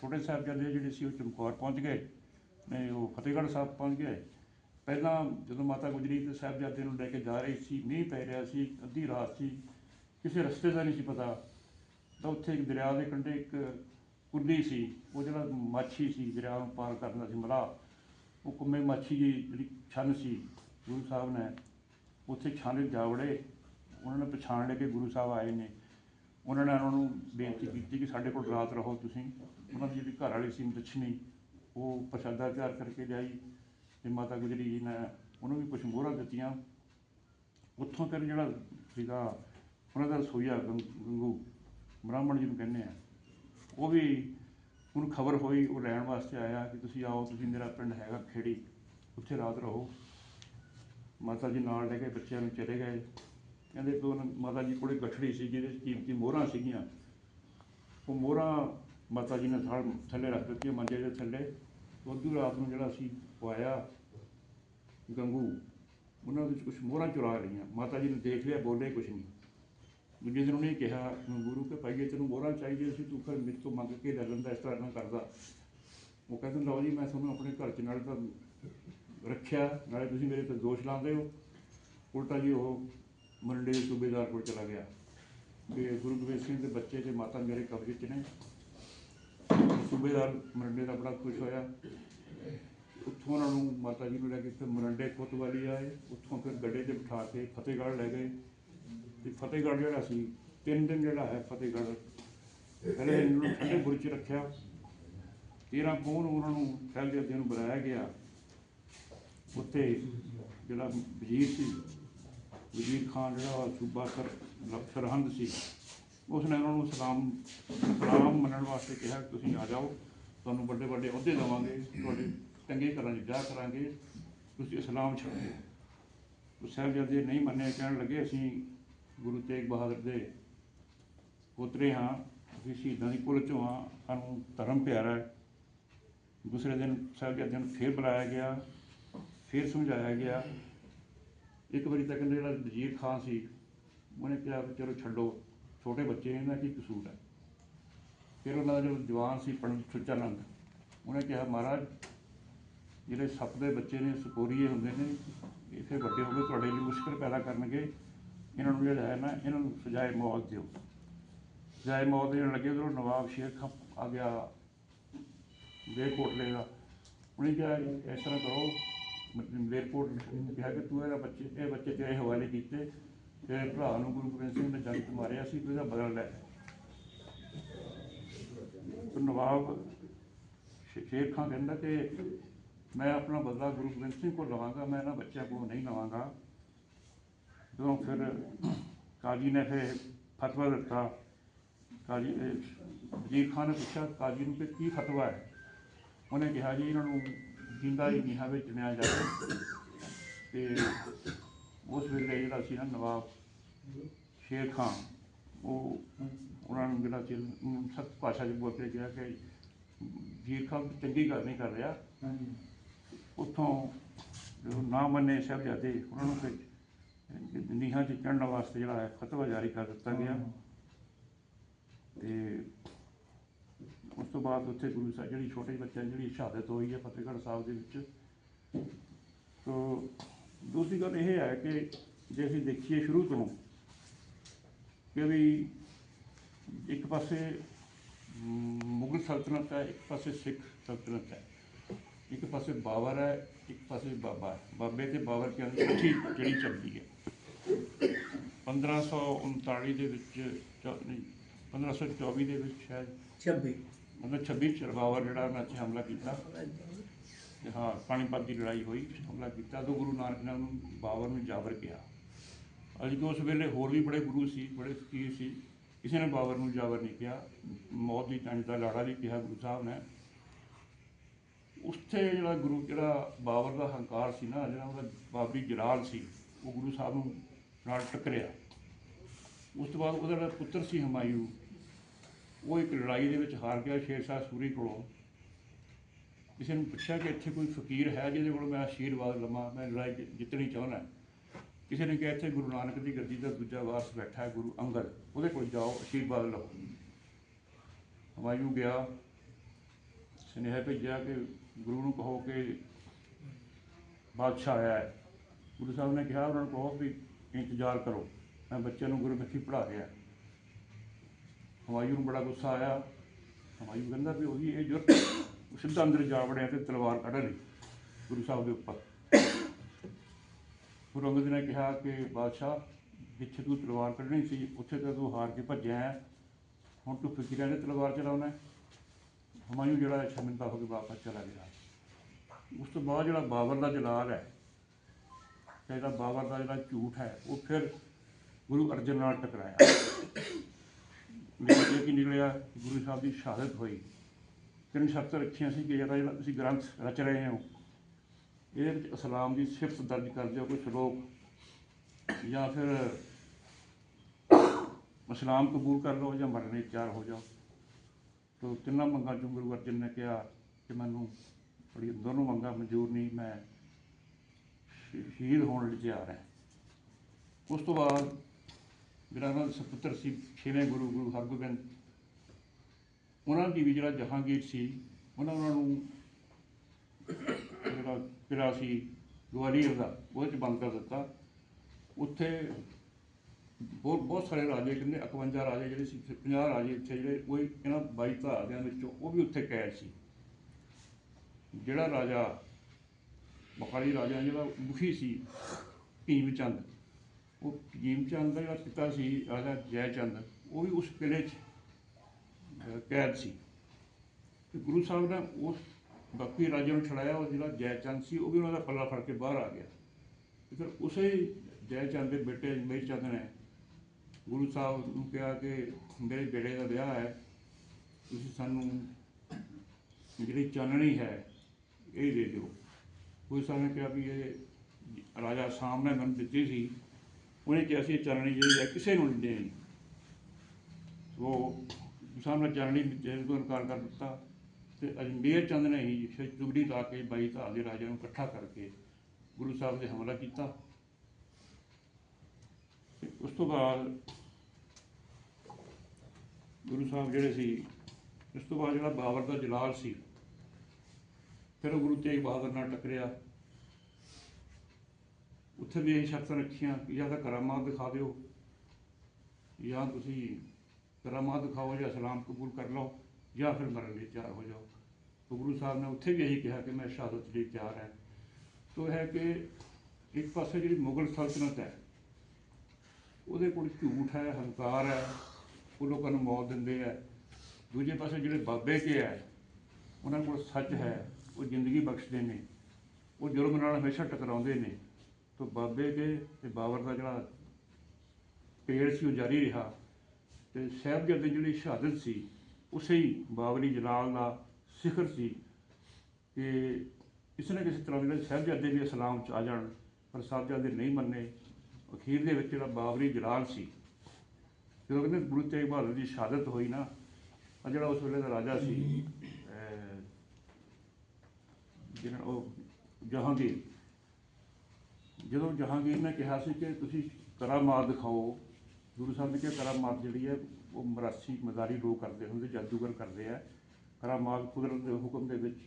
ਛੋਟੇ ਸਾਹਿਬਜ਼ਾਦੇ ਜਿਹੜੇ ਸੀ ਉਹ ਚਮਕੌਰ ਪਹੁੰਚ ਗਏ ਨੇ, ਉਹ ਫਤਿਹਗੜ੍ਹ ਸਾਹਿਬ ਪਹੁੰਚ ਗਏ। ਪਹਿਲਾਂ ਜਦੋਂ ਮਾਤਾ ਗੁਜਰੀ ਤੇ ਸਾਹਿਬਜ਼ਾਦੇ ਨੂੰ ਲੈ ਕੇ ਜਾ ਰਹੀ ਸੀ, ਮੀਂਹ ਪੈ ਰਿਹਾ ਸੀ, ਅੱਧੀ ਰਾਤ ਸੀ, ਕਿਸੇ ਰਸਤੇ ਦਾ ਨਹੀਂ ਸੀ ਪਤਾ। ਤਾਂ ਉੱਥੇ ਇੱਕ ਦਰਿਆ ਦੇ ਕੰਢੇ ਇੱਕ ਕੁੱਲੀ ਸੀ, ਉਹ ਜਿਹੜਾ ਮਾਛੀ ਸੀ, ਦਰਿਆ ਨੂੰ ਪਾਰ ਕਰਦਾ ਸੀ ਮਲਾਹ, ਉਹ ਕੁੰਮੇ ਮਾਛੀ ਦੀ ਜਿਹੜੀ ਛੰਨ ਸੀ, ਗੁਰੂ ਸਾਹਿਬ ਨੇ, ਉੱਥੇ ਛੰਨ ਜਾ ਵੜੇ ਉਹਨਾਂ ਨੇ ਪਛਾਣ ਲਿਆ ਕਿ ਗੁਰੂ ਸਾਹਿਬ ਆਏ ਨੇ। ਉਹਨਾਂ ਨੇ ਉਹਨਾਂ ਨੂੰ ਬੇਨਤੀ ਕੀਤੀ ਕਿ ਸਾਡੇ ਕੋਲ ਰਾਤ ਰਹੋ ਤੁਸੀਂ। ਉਹਨਾਂ ਦੀ ਜਿਹੜੀ ਘਰ ਵਾਲੀ ਸੀ ਦਛਨੀ ਉਹ ਪ੍ਰਸ਼ਾਦਾ ਤਿਆਰ ਕਰਕੇ ਜਾਈ ਤੇ ਮਾਤਾ ਗੁਜਰੀ ਜੀ ਨੇ ਉਹਨੂੰ ਵੀ ਕੁਝ ਮੋਹਰਾਂ ਦਿੱਤੀਆਂ। ਉੱਥੋਂ ਫਿਰ ਜਿਹੜਾ ਸੀਗਾ, ਉਹਨਾਂ ਦਾ ਰਸੋਈਆ ਗੰ- ਗੰਗੂ, ਬ੍ਰਾਹਮਣ ਜੀ ਨੂੰ ਕਹਿੰਦੇ ਆ, ਉਹ ਵੀ ਉਹਨੂੰ ਖਬਰ ਹੋਈ, ਉਹ ਲੈਣ ਵਾਸਤੇ ਆਇਆ ਕਿ ਤੁਸੀਂ ਆਓ, ਤੁਸੀਂ ਮੇਰਾ ਪਿੰਡ ਹੈਗਾ ਖੇੜੀ, ਉੱਥੇ ਰਾਤ ਰਹੋ। ਮਾਤਾ ਜੀ ਨਾਲ ਲੈ ਕੇ ਬੱਚਿਆਂ ਨੂੰ ਚਲੇ ਗਏ। ਕਹਿੰਦੇ ਕਿ ਉਹਨਾਂ ਮਾਤਾ ਜੀ ਕੋਲੇ ਗਠੜੀ ਸੀ, ਜਿਹਦੇ 'ਚ ਕੀਮਤੀ ਮੋਹਰਾਂ ਸੀਗੀਆਂ। ਉਹ ਮੋਹਰਾਂ ਮਾਤਾ ਜੀ ਨੇ ਥਾਲ, ਥੱਲੇ ਰੱਖ ਦਿੱਤੀਆਂ, ਮੰਜੇ ਦੇ ਥੱਲੇ। ਉਦੋਂ ਰਾਤ ਨੂੰ ਜਿਹੜਾ ਅਸੀਂ ਪਵਾਇਆ ਗੰਗੂ, ਉਹਨਾਂ ਵਿੱਚ ਕੁਝ ਮੋਹਰਾਂ ਚੁਰਾ ਲਈਆਂ ਮਾਤਾ ਜੀ ਨੇ ਦੇਖ ਲਿਆ, ਬੋਲੇ ਕੁਝ ਨਹੀਂ। ਦੂਜੇ ਦਿਨ ਉਹਨੇ ਕਿਹਾ ਗੁਰੂ ਕੇ ਭਾਈਏ ਤੈਨੂੰ ਮੋਹਰਾਂ ਚਾਹੀਦੀਆਂ ਸੀ, ਤੂੰ ਫਿਰ ਮੇਰੇ ਤੋਂ ਮੰਗ ਕੇ ਲੈ ਲੈਂਦਾ, ਇਸ ਤਰ੍ਹਾਂ ਨਾ ਕਰਦਾ। ਉਹ ਕਹਿੰਦਾ, ਲਓ ਜੀ, ਮੈਂ ਤੁਹਾਨੂੰ ਆਪਣੇ ਘਰ ਚ ਨਾਲ ਤਾਂ ਰੱਖਿਆ, ਨਾਲੇ ਤੁਸੀਂ ਮੇਰੇ ਤੇ ਦੋਸ਼ ਲਾਉਂਦੇ ਹੋ। ਉਲਟਾ ਜੀ ਉਹ ਮਰੰਡੇ ਦੇ ਸੂਬੇਦਾਰ ਕੋਲ ਚਲਾ ਗਿਆ। ਕਿ ਗੁਰੂ ਗੋਬਿੰਦ ਸਿੰਘ ਦੇ ਬੱਚੇ ਤੇ ਮਾਤਾ ਮੇਰੇ ਕਬਜ਼ੇ 'ਚ ਨੇ। ਸੂਬੇਦਾਰ ਮਰੰਡੇ ਦਾ ਬੜਾ ਖੁਸ਼ ਹੋਇਆ। ਉੱਥੋਂ ਉਹਨਾਂ ਨੂੰ ਮਾਤਾ ਜੀ ਨੂੰ ਲੈ ਕੇ ਫਿਰ ਮਰੰਡੇ ਕੋਤਵਾਲੀ ਆਏ। ਉੱਥੋਂ ਫਿਰ ਗੱਡੇ 'ਤੇ ਬਿਠਾ ਕੇ ਫਤਿਹਗੜ੍ਹ ਲੈ ਗਏ। ਤੇ ਫਤਿਹਗੜ੍ਹ ਜਿਹੜਾ ਸੀ, ਤਿੰਨ ਦਿਨ ਜਿਹੜਾ ਹੈ ਫਤਿਹਗੜ੍ਹ। ਪਹਿਲੇ ਦਿਨ ਨੂੰ ਠੰਡੇ ਬੁਰਜ 'ਚ ਰੱਖਿਆ। 13 ਪੌਣ ਉਹਨਾਂ ਨੂੰ ਸਾਹਿਬਜ਼ਾਦਿਆਂ ਨੂੰ ਬੁਲਾਇਆ ਗਿਆ। ਉੱਥੇ ਜਿਹੜਾ ਵਜ਼ੀਰ ਸੀ ਵਜ਼ੀਰ ਖਾਨ ਜਿਹੜਾ ਸੂਬਾ ਸਰ ਸਰਹੰਦ ਸੀ। ਉਸ ਨੇ ਉਹਨਾਂ ਨੂੰ ਸਲਾਮ ਸਲਾਮ ਮੰਨਣ ਵਾਸਤੇ ਕਿਹਾ ਤੁਸੀਂ ਆ ਜਾਓ, ਤੁਹਾਨੂੰ ਵੱਡੇ ਵੱਡੇ ਅਹੁਦੇ ਦੇਵਾਂਗੇ, ਤੁਹਾਡੇ ਚੰਗੇ ਘਰਾਂ 'ਚ ਵਿਆਹ ਕਰਾਂਗੇ, ਤੁਸੀਂ ਇਸਲਾਮ ਛੱਡੋ। ਉਹ ਸਾਹਿਬਜ਼ਾਦੇ ਨਹੀਂ ਮੰਨੇ ਕਹਿਣ ਲੱਗੇ, ਅਸੀਂ ਗੁਰੂ ਤੇਗ ਬਹਾਦਰ ਦੇ ਪੁੱਤਰੇ ਹਾਂ, ਅਸੀਂ ਸ਼ਹੀਦਾਂ ਦੀ ਕੁਲ ਚੋਂ ਹਾਂ, ਸਾਨੂੰ ਧਰਮ ਪਿਆਰਾ ਹੈ। ਦੂਸਰੇ ਦਿਨ ਸਾਹਿਬਜ਼ਾਦਿਆਂ ਨੂੰ ਫੇਰ ਬੁਲਾਇਆ ਗਿਆ, ਫੇਰ ਸਮਝਾਇਆ ਗਿਆ ਇੱਕ ਵਾਰੀ ਤਾਂ ਤੱਕ ਜਿਹੜਾ ਵਜ਼ੀਰ ਖਾਨ ਸੀ ਉਹਨੇ ਕਿਹਾ ਵੀ ਚਲੋ ਛੱਡੋ ਛੋਟੇ ਬੱਚੇ ਨੇ, ਇਹਨਾਂ ਕੀ ਕਸੂਰ ਹੈ? ਫਿਰ ਉਹਨਾਂ ਦਾ ਜੋ ਜਵਾਨ ਸੀ ਪੰਡਿਤ ਸੁੱਚਾਨੰਦ ਉਹਨੇ ਕਿਹਾ ਮਹਾਰਾਜ ਜਿਹੜੇ ਸੱਪ ਦੇ ਬੱਚੇ ਨੇ ਸਪੋਰੀਏ ਹੁੰਦੇ ਨੇ ਇਹ ਵੱਡੇ ਹੋ ਕੇ ਤੁਹਾਡੇ ਲਈ ਮੁਸ਼ਕਲ ਪੈਦਾ ਕਰਨਗੇ। ਇਹਨਾਂ ਨੂੰ ਜਿਹੜਾ ਹੈ ਨਾ ਇਹਨਾਂ ਨੂੰ ਸਜ਼ਾਏ ਮੌਤ ਦਿਓ। ਸਜ਼ਾਏ ਮੌਤ ਦੇਣ ਲੱਗੇ ਉਧਰੋਂ ਨਵਾਬ ਸ਼ੇਰ ਖਾਂ ਆ ਗਿਆ ਵੇਰਕੋਟਲੇ ਦਾ ਉਹਨੇ ਕਿਹਾ ਇਸ ਤਰ੍ਹਾਂ ਕਰੋ ਵੇਰਕੋਟ ਨੇ ਕਿਹਾ ਕਿ ਤੂੰ ਇਹਦਾ ਬੱਚੇ, ਇਹ ਬੱਚੇ ਤੇਰੇ ਹਵਾਲੇ ਕੀਤੇ, ਤੇਰੇ ਭਰਾ ਨੂੰ ਗੁਰੂ ਗੋਬਿੰਦ ਸਿੰਘ ਨੇ ਜੰਗ ਮਾਰਿਆ ਸੀ, ਤੂੰ ਇਹਦਾ ਬਦਲਾ ਲੈ। ਤੇ ਨਵਾਬ ਸ਼ੇਰ ਖਾਨ ਕਹਿੰਦਾ ਕਿ ਮੈਂ ਆਪਣਾ ਬਦਲਾ ਗੁਰੂ ਗੋਬਿੰਦ ਸਿੰਘ ਕੋਲ ਲਵਾਂਗਾ, ਮੈਂ ਇਹਨਾਂ ਬੱਚਿਆਂ ਕੋਲ ਨਹੀਂ ਲਵਾਂਗਾ। ਜਦੋਂ ਫਿਰ ਕਾਜੀ ਨੇ ਫਿਰ ਫਤਵਾ ਦਿੱਤਾ, ਕਾਜੀ ਵਜ਼ੀਰ ਖਾਨ ਨੇ ਪੁੱਛਿਆ, ਕਾਜੀ ਨੂੰ ਕਿ ਕੀ ਫਤਵਾ ਹੈ? ਉਹਨੇ ਕਿਹਾ ਜੀ, ਇਹਨਾਂ ਨੂੰ ਜਿੰਦਾ ਹੀ ਨੀਹਾਂ ਵਿੱਚ ਚਿਣਿਆ ਜਾਵੇ ਤੇ ਉਸ ਵੇਲੇ ਜਿਹੜਾ ਸੀ ਨਾ ਨਵਾਬ ਸ਼ੇਰ ਖਾਨ ਉਹ ਉਹਨਾਂ ਨੂੰ ਜਿਹੜਾ ਸੀ ਸਖਤ ਭਾਸ਼ਾ 'ਚ ਬੋਲ ਕੇ ਕਿਹਾ ਕਿ ਵਜ਼ੀਰ ਖਾਨ ਚੰਗੀ ਗੱਲ ਨਹੀਂ ਕਰ ਰਿਹਾ। ਉੱਥੋਂ ਜੋ ਨਾ ਮੰਨੇ ਸਾਹਿਬਜ਼ਾਦੇ ਉਹਨਾਂ ਨੂੰ ਫਿਰ ਨੀਹਾਂ 'ਚ ਚੜ੍ਹਨ ਵਾਸਤੇ ਜਿਹੜਾ ਹੈ ਫਤਵਾ ਜਾਰੀ ਕਰ ਦਿੱਤਾ ਗਿਆ। ਤੋਂ ਬਾਅਦ ਉੱਥੇ ਗੁਰੂ ਸਾਹਿਬ ਜਿਹੜੀ ਛੋਟੇ ਬੱਚਿਆਂ ਦੀ ਜਿਹੜੀ ਸ਼ਹਾਦਤ ਹੋਈ ਹੈ ਫਤਿਹਗੜ੍ਹ ਸਾਹਿਬ ਦੇ ਵਿੱਚ ਤੋ ਦੂਸਰੀ ਗੱਲ ਇਹ ਹੈ ਕਿ ਜੇ ਅਸੀਂ ਦੇਖੀਏ ਸ਼ੁਰੂ ਤੋਂ ਕਿ ਵੀ ਇੱਕ ਪਾਸੇ ਮੁਗਲ ਸਲਤਨਤ ਹੈ ਇੱਕ ਪਾਸੇ ਸਿੱਖ ਸਲਤਨਤ ਹੈ ਇੱਕ ਪਾਸੇ ਬਾਬਰ ਹੈ ਇੱਕ ਪਾਸੇ ਬਾਬਾ ਹੈ ਬਾਬੇ ਤੇ ਬਾਬਰ ਕੇ ਅੰਦਰ ਇਕੱਠੀ ਜਿਹੜੀ ਚੱਲਦੀ ਹੈ 1539 ਦੇ ਵਿੱਚ ਚੌ- ਨਹੀਂ, 1524 ਦੇ ਵਿੱਚ ਸ਼ਾਇਦ 26 ਮਤਲਬ 26 ਚ ਜਿਹੜਾ ਉਹਨਾਂ 'ਤੇ ਹਮਲਾ ਕੀਤਾ। ਤੇ ਹਾਂ, ਪਾਣੀਪਤ ਦੀ ਲੜਾਈ ਹੋਈ, ਹਮਲਾ ਕੀਤਾ। ਤਾਂ ਗੁਰੂ ਨਾਨਕ ਨੇ ਉਹਨੂੰ ਬਾਬਰ ਨੂੰ ਜਾਬਰ ਕਿਹਾ। ਅੱਜ ਕਿ ਉਸ ਵੇਲੇ ਹੋਰ ਵੀ ਬੜੇ ਗੁਰੂ ਸੀ, ਬੜੇ ਫਕੀਰ ਸੀ। ਕਿਸੇ ਨੇ ਬਾਬਰ ਨੂੰ ਜਾਬਰ ਨਹੀਂ ਕਿਹਾ। ਮੌਤ ਦੀ ਜੰਗ ਦਾ ਲਾੜਾ ਵੀ ਕਿਹਾ ਗੁਰੂ ਸਾਹਿਬ ਨੇ। ਉੱਥੇ ਜਿਹੜਾ ਗੁਰੂ, ਜਿਹੜਾ ਬਾਬਰ ਦਾ ਹੰਕਾਰ ਸੀ ਨਾ, ਜਿਹੜਾ ਉਹਦਾ ਬਾਬਰੀ ਜਲਾਲ ਸੀ, ਉਹ ਗੁਰੂ ਸਾਹਿਬ ਨੂੰ ਨਾਲ ਟਕਰਿਆ। ਉਸ ਤੋਂ ਬਾਅਦ ਉਹਦਾ ਜਿਹੜਾ ਪੁੱਤਰ ਸੀ ਹਮਾਯੂ ਉਹ ਇੱਕ ਲੜਾਈ ਦੇ ਵਿੱਚ ਹਾਰ ਗਿਆ ਸ਼ੇਰ ਸ਼ਾਹ ਸੂਰੀ ਕੋਲੋਂ। ਕਿਸੇ ਨੂੰ ਪੁੱਛਿਆ ਕਿ ਇੱਥੇ ਕੋਈ ਫਕੀਰ ਹੈ ਜਿਹਦੇ ਕੋਲ ਮੈਂ ਆਸ਼ੀਰਵਾਦ ਲਵਾਂ, ਮੈਂ ਲੜਾਈ ਜਿੱਤਣੀ ਚਾਹੁੰਦਾ। ਕਿਸੇ ਨੇ ਕਿਹਾ ਇੱਥੇ ਗੁਰੂ ਨਾਨਕ ਦੀ ਗੱਦੀ ਦਾ ਦੂਜਾ ਵਾਰਸ ਬੈਠਾ ਹੈ, ਗੁਰੂ ਅੰਗਦ। ਉਹਦੇ ਕੋਲ ਜਾਓ ਆਸ਼ੀਰਵਾਦ ਲਓ। ਹਮਾਯੂ ਗਿਆ। ਸੁਨੇਹਾ ਭੇਜਿਆ ਕਿ ਗੁਰੂ ਨੂੰ ਕਹੋ ਕਿ ਬਾਦਸ਼ਾਹ ਆਇਆ ਹੈ। ਗੁਰੂ ਸਾਹਿਬ ਨੇ ਕਿਹਾ ਉਹਨਾਂ ਨੂੰ ਕਹੋ ਵੀ ਇੰਤਜ਼ਾਰ ਕਰੋ। ਮੈਂ ਬੱਚਿਆਂ ਨੂੰ ਗੁਰਮੁਖੀ ਪੜ੍ਹਾ ਰਿਹਾ। ਹਮਾਯੂ ਨੂੰ ਬੜਾ ਗੁੱਸਾ ਆਇਆ। ਹਮਾਯੂ ਕਹਿੰਦਾ ਵੀ ਉਹਦੀ ਇਹ ਜੁਰਤ ਸਿੱਧਾ ਅੰਦਰ ਜਾ ਵੜਿਆ ਤੇ ਤਲਵਾਰ ਕੱਢ ਲਈ ਗੁਰੂ ਸਾਹਿਬ ਦੇ ਉੱਪਰ। ਗੁਰੂ ਅੰਗਦ ਨੇ ਕਿਹਾ ਕਿ, ਬਾਦਸ਼ਾਹ, ਜਿੱਥੇ ਤੂੰ ਤਲਵਾਰ ਕੱਢਣੀ ਸੀ, ਉੱਥੇ ਤਾਂ ਤੂੰ ਹਾਰ ਕੇ ਭੱਜਿਆ ਹੈ। ਹੁਣ ਤੂੰ ਫਕੀਰਾਂ ਨੇ ਤਲਵਾਰ ਚਲਾਉਣਾ ਹੈ। ਹਮਾਯੂ ਜਿਹੜਾ ਹੈ ਸ਼ਰਮਿੰਦਾ ਹੋ ਕੇ ਵਾਪਸ ਚਲਾ ਗਿਆ। ਉਸ ਤੋਂ ਬਾਅਦ ਜਿਹੜਾ ਬਾਬਰ ਦਾ ਜਲਾਲ ਹੈ ਤੇ ਜਿਹੜਾ ਬਾਬਰ ਦਾ ਜਿਹੜਾ ਝੂਠ ਹੈ, ਉਹ ਫਿਰ ਗੁਰੂ ਅਰਜਨ ਨਾਲ ਟਕਰਾਇਆ। ਨਿਕਲਿਆ ਕੀ ਨਿਕਲਿਆ ਗੁਰੂ ਸਾਹਿਬ ਦੀ ਸ਼ਹਾਦਤ ਹੋਈ। ਤਿੰਨ ਸ਼ਰਤਾਂ ਰੱਖੀਆਂ ਸੀ ਕਿ ਜਿਹੜਾ ਜਿਹੜਾ ਤੁਸੀਂ ਗ੍ਰੰਥ ਰਚ ਰਹੇ ਹੋ। ਇਹਦੇ ਵਿੱਚ ਇਸਲਾਮ ਦੀ ਸਿਫਤ ਦਰਜ ਕਰ ਦਿਓ ਕੋਈ ਸ਼ਲੋਕ ਜਾਂ ਫਿਰ ਇਸਲਾਮ ਕਬੂਲ ਕਰ ਲਓ ਜਾਂ ਮਰਨੇ ਤਿਆਰ ਹੋ ਜਾਓ। ਤੋ ਤਿੰਨਾਂ ਮੰਗਾਂ ਚੋਂ ਗੁਰੂ ਅਰਜਨ ਨੇ ਕਿਹਾ ਕਿ ਮੈਨੂੰ ਬੜੀ ਦੋਨੋਂ ਮੰਗਾਂ ਮਨਜ਼ੂਰ ਨਹੀਂ, ਮੈਂ ਸ਼ਹੀਦ ਹੋਣ ਲਈ ਤਿਆਰ ਹਾਂ। ਉਸ ਤੋਂ ਬਾਅਦ ਜਿਹੜਾ ਉਹਨਾਂ ਦਾ ਸੁਪੁੱਤਰ ਸੀ, ਛੇਵੇਂ ਗੁਰੂ ਗੁਰੂ ਹਰਗੋਬਿੰਦ। ਉਹਨਾਂ ਦੀ ਵੀ ਜਿਹੜਾ ਜਹਾਂਗੀਰ ਸੀ, ਉਹਨਾਂ ਉਹਨਾਂ ਨੂੰ ਜਿਹੜਾ ਕਿਲਾ ਸੀ, ਗਵਾਲੀਅਰ ਦਾ ਉਹਦੇ ਚ ਬੰਦ ਕਰ ਦਿੱਤਾ। ਉੱਥੇ ਬਹੁਤ ਬਹੁਤ ਸਾਰੇ ਰਾਜੇ ਕਹਿੰਦੇ 51 ਰਾਜੇ ਜਿਹੜੇ ਸੀ 50 ਰਾਜੇ ਇੱਥੇ ਜਿਹੜੇ, ਉਹ ਇਹਨਾਂ 22 ਧਾਰਿਆਂ ਵਿੱਚੋਂ, ਉਹ ਵੀ ਉੱਥੇ ਕੈਦ ਸੀ। ਜਿਹੜਾ ਰਾਜਾ ਬਖਾਰੀ ਰਾਜਾ, ਜਿਹੜਾ ਮੁਖੀ ਸੀ, ਭੀਮ ਚੰਦ ਉਹ ਭੀਮ ਚੰਦ ਦਾ ਜਿਹੜਾ ਪਿਤਾ ਸੀ, ਰਾਜਾ ਜੈ ਚੰਦ ਉਹ ਵੀ ਉਸ ਕਿਲੇ 'ਚ ਕੈਦ ਸੀ। ਤੇ ਗੁਰੂ ਸਾਹਿਬ ਨੇ ਉਸ ਬਾਕੀ ਰਾਜਿਆਂ ਨੂੰ ਛੜਾਇਆ ਉਹ ਜਿਹੜਾ ਜੈ ਚੰਦ ਸੀ, ਉਹ ਵੀ ਉਹਨਾਂ ਦਾ ਪੱਲਾ ਫੜ ਕੇ ਬਾਹਰ ਆ ਗਿਆ। ਤੇ ਫਿਰ ਉਸੇ ਜੈ ਚੰਦ ਦੇ ਬੇਟੇ ਮੇਰ ਚੰਦ ਨੇ ਗੁਰੂ ਸਾਹਿਬ ਨੂੰ ਕਿਹਾ ਕਿ ਮੇਰੇ ਬੇੜੇ ਦਾ ਵਿਆਹ ਹੈ, ਤੁਸੀਂ ਸਾਨੂੰ ਜਿਹੜੀ ਚਾਨਣੀ ਹੈ, ਇਹ ਦੇ ਦਿਓ। ਗੁਰੂ ਸਾਹਿਬ ਨੇ ਕਿਹਾ ਵੀ ਇਹ ਰਾਜਾ ਸਾਹਮ ਨੇ ਮੈਨੂੰ ਦਿੱਤੀ ਸੀ। ਉਹਨੇ ਕਿਹਾ ਸੀ ਇਹ ਜਿਹੜੀ ਹੈ ਕਿਸੇ ਨੂੰ ਨਹੀਂ ਦੇਣੀ। ਉਹ ਗੁਰੂ ਸਾਹਿਬ ਨੇ ਦੇਣ ਤੋਂ ਇਨਕਾਰ ਕਰ ਦਿੱਤਾ ਤੇ ਅਜਮੇਰ ਚੰਦ ਨੇ ਹੀ ਦੁਗੜੀ ਲਾ ਕੇ ਬਾਈ ਧਾਰ ਦੇ ਰਾਜਿਆਂ ਨੂੰ ਇਕੱਠਾ ਕਰਕੇ ਗੁਰੂ ਸਾਹਿਬ ਤੇ ਹਮਲਾ ਕੀਤਾ। ਤੇ ਉਸ ਤੋਂ ਬਾਅਦ ਗੁਰੂ ਸਾਹਿਬ ਜਿਹੜੇ ਸੀ, ਉਸ ਤੋਂ ਬਾਅਦ ਜਿਹੜਾ ਬਾਬਰ ਦਾ ਜਲਾਲ ਸੀ, ਫਿਰ ਉਹ ਗੁਰੂ ਤੇਗ ਬਹਾਦਰ ਨਾਲ ਟਕਰਿਆ। ਉੱਥੇ ਵੀ ਇਹ ਸ਼ਰਤਾਂ ਰੱਖੀਆਂ ਕਿ ਜਾਂ ਤਾਂ ਕਰਾਮਾਤ ਦਿਖਾ ਦਿਓ, ਜਾਂ ਤੁਸੀਂ ਕਰਾਮਾਤ ਦਿਖਾਓ ਜਾਂ ਸਲਾਮ ਕਬੂਲ ਕਰ ਲਓ, ਜਾਂ ਫਿਰ ਮਰਨ ਲਈ ਤਿਆਰ ਹੋ ਜਾਓ। ਤਾਂ ਗੁਰੂ ਸਾਹਿਬ ਨੇ ਉੱਥੇ ਵੀ ਇਹੀ ਕਿਹਾ ਕਿ ਮੈਂ ਸ਼ਹਾਦਤ ਲਈ ਤਿਆਰ ਹੈ। ਤੋ ਹੈ ਕਿ ਇੱਕ ਪਾਸੇ ਜਿਹੜੀ ਮੁਗਲ ਸਲਤਨਤ ਹੈ, ਉਹਦੇ ਕੋਲ ਝੂਠ ਹੈ, ਹੰਕਾਰ ਹੈ, ਉਹ ਲੋਕਾਂ ਨੂੰ ਮੌਤ ਦਿੰਦੇ ਆ ਦੂਜੇ ਪਾਸੇ ਜਿਹੜੇ ਬਾਬੇ ਕੇ ਹੈ, ਉਹਨਾਂ ਕੋਲ ਸੱਚ ਹੈ, ਉਹ ਜ਼ਿੰਦਗੀ ਬਖਸ਼ਦੇ ਨੇ, ਉਹ ਜ਼ੁਲਮ ਨਾਲ ਹਮੇਸ਼ਾ ਟਕਰਾਉਂਦੇ ਨੇ। ਤੋਂ ਬਾਬੇ ਕੇ ਤੇ ਬਾਬਰ ਦਾ ਜਿਹੜਾ ਪੇੜ ਸੀ ਉਹ ਜਾਰੀ ਰਿਹਾ ਤੇ ਸਾਹਿਬਜ਼ਾਦੇ ਦੀ ਜਿਹੜੀ ਸ਼ਹਾਦਤ ਸੀ ਉਸੇ ਹੀ ਬਾਬਰੀ ਜਲਾਲ ਦਾ ਸਿਖਰ ਸੀ ਕਿ ਕਿਸੇ ਨਾ ਕਿਸੇ ਤਰ੍ਹਾਂ ਦੇ ਸਾਹਿਬਜ਼ਾਦੇ ਵੀ ਇਸਲਾਮ ਚ ਆ ਜਾਣ ਪਰ ਸਾਹਿਬਜ਼ਾਦੇ ਨਹੀਂ ਮੰਨੇ। ਅਖੀਰ ਦੇ ਵਿੱਚ ਜਿਹੜਾ ਬਾਬਰੀ ਜਲਾਲ ਸੀ ਜਦੋਂ ਕਹਿੰਦੇ ਗੁਰੂ ਤੇਗ ਬਹਾਦਰ ਦੀ ਸ਼ਹਾਦਤ ਹੋਈ ਨਾ ਆ ਜਿਹੜਾ ਉਸ ਵੇਲੇ ਦਾ ਰਾਜਾ ਸੀ ਅਹ, ਜਿਹਨਾਂ ਉਹ ਜਹਾਂਗੀਰ ਜਦੋਂ ਜਹਾਂਗੀਰ ਨੇ ਕਿਹਾ ਸੀ ਕਿ ਤੁਸੀਂ ਕਰਾਮਾਤ ਦਿਖਾਓ, ਗੁਰੂ ਸਾਹਿਬ ਨੇ ਕਿਹਾ ਕਰਾਮਾਤ ਜਿਹੜੀ ਹੈ, ਉਹ ਮਰਾਸੀ ਮਜ਼ਾਰੀ ਲੋਕ ਕਰਦੇ ਹੁੰਦੇ, ਜਾਦੂਗਰ ਕਰਦੇ ਆ। ਕਰਾਮਾਤ ਕੁਦਰਤ ਦੇ ਹੁਕਮ ਦੇ ਵਿੱਚ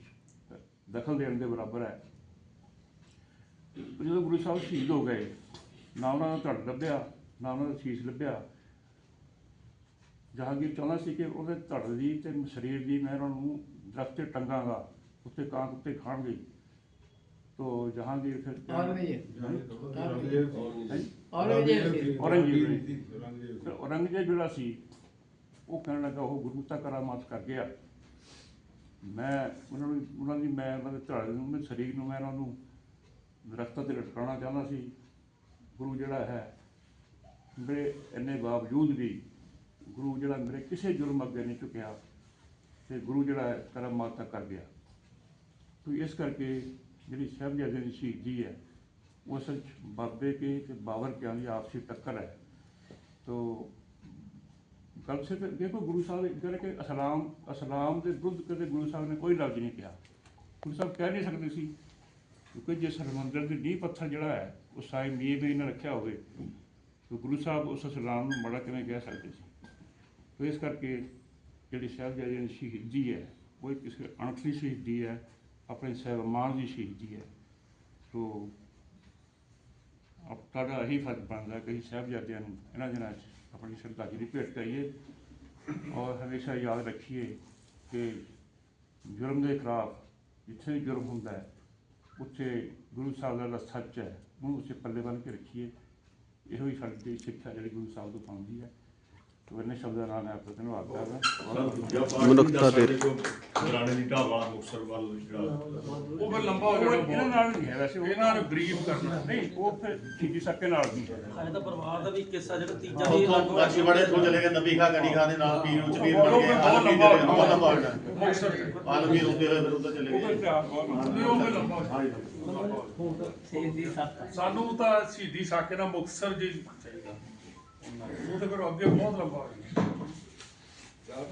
ਦਖਲ ਦੇਣ ਦੇ ਬਰਾਬਰ ਹੈ। ਜਦੋਂ ਗੁਰੂ ਸਾਹਿਬ ਸ਼ਹੀਦ ਹੋ ਗਏ, ਨਾ ਉਹਨਾਂ ਦਾ ਧੜ ਲੱਭਿਆ, ਨਾ ਉਹਨਾਂ ਦਾ ਸੀਸ ਲੱਭਿਆ। ਜਹਾਂਗੀਰ ਚਾਹੁੰਦਾ ਸੀ ਕਿ ਉਹਦੇ ਧੜ ਦੀ ਤੇ ਸਰੀਰ ਦੀ ਮੈਂ ਉਹਨਾਂ ਨੂੰ ਦਰਖਤ ਤੇ ਟੰਗਾਂਗਾ, ਉੱਤੇ ਕਾਂ ਉੱਤੇ ਖਾਣਗੇ। ਤੋ ਜਹਾਂਗੀਰ ਫਿਰ ਔਰੰਗਜ਼ੇਬ? ਔਰੰਗਜ਼ੇਬ ਫਿਰ ਔਰੰਗਜ਼ੇਬ ਜਿਹੜਾ ਸੀ ਉਹ ਕਹਿਣ ਲੱਗਾ ਉਹ ਗੁਰਮੁਖਤਾ ਕਰਾਮਾਤ ਕਰ ਗਿਆ ਮੈਂ ਉਹਨਾਂ ਨੂੰ ਉਹਨਾਂ ਦੀ ਮੈਂ ਉਹਨਾਂ ਦੇ ਧੜ ਨੂੰ ਦੇ ਸਰੀਰ ਨੂੰ ਮੈਂ ਉਹਨਾਂ ਨੂੰ ਦਰਖਤਾਂ ਤੇ ਲਟਕਾਉਣਾ ਚਾਹੁੰਦਾ ਸੀ ਗੁਰੂ ਜਿਹੜਾ ਹੈ ਮੇਰੇ ਇੰਨੇ ਬਾਵਜੂਦ ਵੀ ਗੁਰੂ ਜਿਹੜਾ ਮੇਰੇ ਕਿਸੇ ਜੁਰਮ ਅੱਗੇ ਨਹੀਂ ਝੁਕਿਆ ਤੇ ਗੁਰੂ ਜਿਹੜਾ ਹੈ ਕਰਾਮਾਤ ਕਰ ਗਿਆ ਤੋ ਇਸ ਕਰਕੇ ਜਿਹੜੀ ਸਾਹਿਬਜ਼ਾਦੇ ਦੀ ਸ਼ਹੀਦੀ ਹੈ ਉਹ ਅਸਲ 'ਚ ਬਾਬੇ ਕੇ ਤੇ ਬਾਬਰ ਕਿਆਂ ਦੀ ਆਪਸੀ ਟੱਕਰ ਹੈ। ਤੋ ਗੱਲ ਸਿਰਫ ਦੇਖੋ ਗੁਰੂ ਸਾਹਿਬ ਇਹ ਕਹਿੰਦੇ ਕਿ ਅਸਲਾਮ ਅਸਲਾਮ ਦੇ ਵਿਰੁੱਧ ਕਦੇ ਗੁਰੂ ਸਾਹਿਬ ਨੇ ਕੋਈ ਲਫ਼ਜ਼ ਨਹੀਂ ਕਿਹਾ। ਗੁਰੂ ਸਾਹਿਬ ਕਹਿ ਨਹੀਂ ਸਕਦੇ ਸੀ ਕਿਉਂਕਿ ਜੇ ਸਰਮੰਦਰ ਦੀ ਨੀਂਹ ਪੱਥਰ ਜਿਹੜਾ ਹੈ, ਉਹ ਸਾਈ ਮੀਰ ਨੇ ਨਾ ਰੱਖਿਆ ਹੋਵੇ, ਤਾਂ ਗੁਰੂ ਸਾਹਿਬ ਉਸ ਇਸਲਾਮ ਨੂੰ ਮਾੜਾ ਕਿਵੇਂ ਕਹਿ ਸਕਦੇ ਸੀ? ਤੋ ਇਸ ਕਰਕੇ ਜਿਹੜੀ ਸਾਹਿਬਜ਼ਾਦੇ ਦੀ ਸ਼ਹੀਦੀ ਹੈ, ਉਹ ਇੱਕ ਕਿਸੇ ਅਣਖੀ ਸ਼ਹੀਦੀ ਹੈ। ਆਪਣੇ ਸਹਿਬਾਨ ਦੀ ਸ਼ਹੀਦੀ ਹੈ। ਸੋ ਆਪ ਤੁਹਾਡਾ ਇਹੀ ਫਰਜ਼ ਬਣਦਾ ਕਿ ਅਸੀਂ ਸਾਹਿਬਜ਼ਾਦਿਆਂ ਨੂੰ ਇਹਨਾਂ ਦਿਨਾਂ 'ਚ ਆਪਣੀ ਸ਼ਰਧਾਂਜਲੀ ਭੇਟ ਕਰੀਏ ਔਰ ਹਮੇਸ਼ਾ ਯਾਦ ਰੱਖੀਏ ਕਿ ਜੁਰਮ ਦੇ ਖਿਲਾਫ ਜਿੱਥੇ ਵੀ ਜੁਰਮ ਹੁੰਦਾ ਹੈ, ਉੱਥੇ ਗੁਰੂ ਸਾਹਿਬ ਦਾ ਜਿਹੜਾ ਸੱਚ ਹੈ। ਉਹਨੂੰ ਉਸੇ ਪੱਲੇ ਬੰਨ੍ਹ ਕੇ ਰੱਖੀਏ। ਇਹੋ ਹੀ ਸਾਡੀ ਸਿੱਖਿਆ ਜਿਹੜੀ ਗੁਰੂ ਸਾਹਿਬ ਤੋਂ ਪਾਉਂਦੀ ਹੈ। ਇਹਨੇ ਸ਼ਬਦਾਂ ਨਾਲ ਮੈਂ ਆਪਣਾ ਧੰਨਵਾਦ ਕਰਦਾ ਮਨੁੱਖਤਾ ਦੇ- ਦਰਾਣੇ ਦੀ ਢਾਬਾ ਮੁਕਸਰ ਵੱਲ ਜਿਹੜਾ ਉਹ ਫਿਰ ਲੰਬਾ ਹੋ ਜਾਣਾ। ਇਹਨਾਂ ਬਹੁਤ ਨਾਲ ਨਹੀਂ ਹੈ ਵੈਸੇ ਉਹ ਇਹਨਾਂ ਨੇ ਬਰੀਫ ਕਰਨਾ। ਨਹੀਂ ਉਹ ਫਿਰ ਚੀਜੀ ਸੱਕੇ ਨਾਲ ਨਹੀਂ ਹੈ। ਤਾਂ ਪਰਿਵਾਰ ਦਾ ਵੀ ਕਿੱਸਾ ਜਿਹੜਾ ਤੀਜਾ ਵੀ ਉਥੋਂ ਬਾਕੀ ਬੜੇ ਤੋਂ ਚਲੇ ਗਏ ਨਬੀ ਖਾ ਗੜੀ ਖਾ ਦੇ ਨਾਲ ਪੀਰ ਉੱਚ ਪੀਰ ਬਣ ਉਹ ਗਏ ਫਿਰ ਬਹੁਤ ਲੰਬਾ ਦੇ ਬਹੁਤ ਲੰਬਾ ਹੋਣਾ ਮੁਕਤਸਰ ਚ। ਆਲਮਗੀਰ ਉੱਤੇ ਹੋਏ ਫਿਰ ਉੱਧਰ ਚਲੇ ਉਹ ਫਿਰ ਗਏ ਇਤਿਹਾਸ ਬਹੁਤ ਲੰਬਾ ਨਹੀਂ ਉਹ ਫਿਰ ਲੰਬਾ ਹੋ ਜਾਣਾ। ਸਾਨੂੰ ਤਾਂ ਸ਼ਹੀਦੀ ਸਾਕੇ ਨਾਲ ਮੁਕਤਸਰ ਜੀ ਚਾਹੀਦਾ। ਉਹ ਤੇ ਫਿਰ ਅੱਗੇ ਬਹੁਤ ਲੰਬਾ ਹੋ ਜਾਣਾ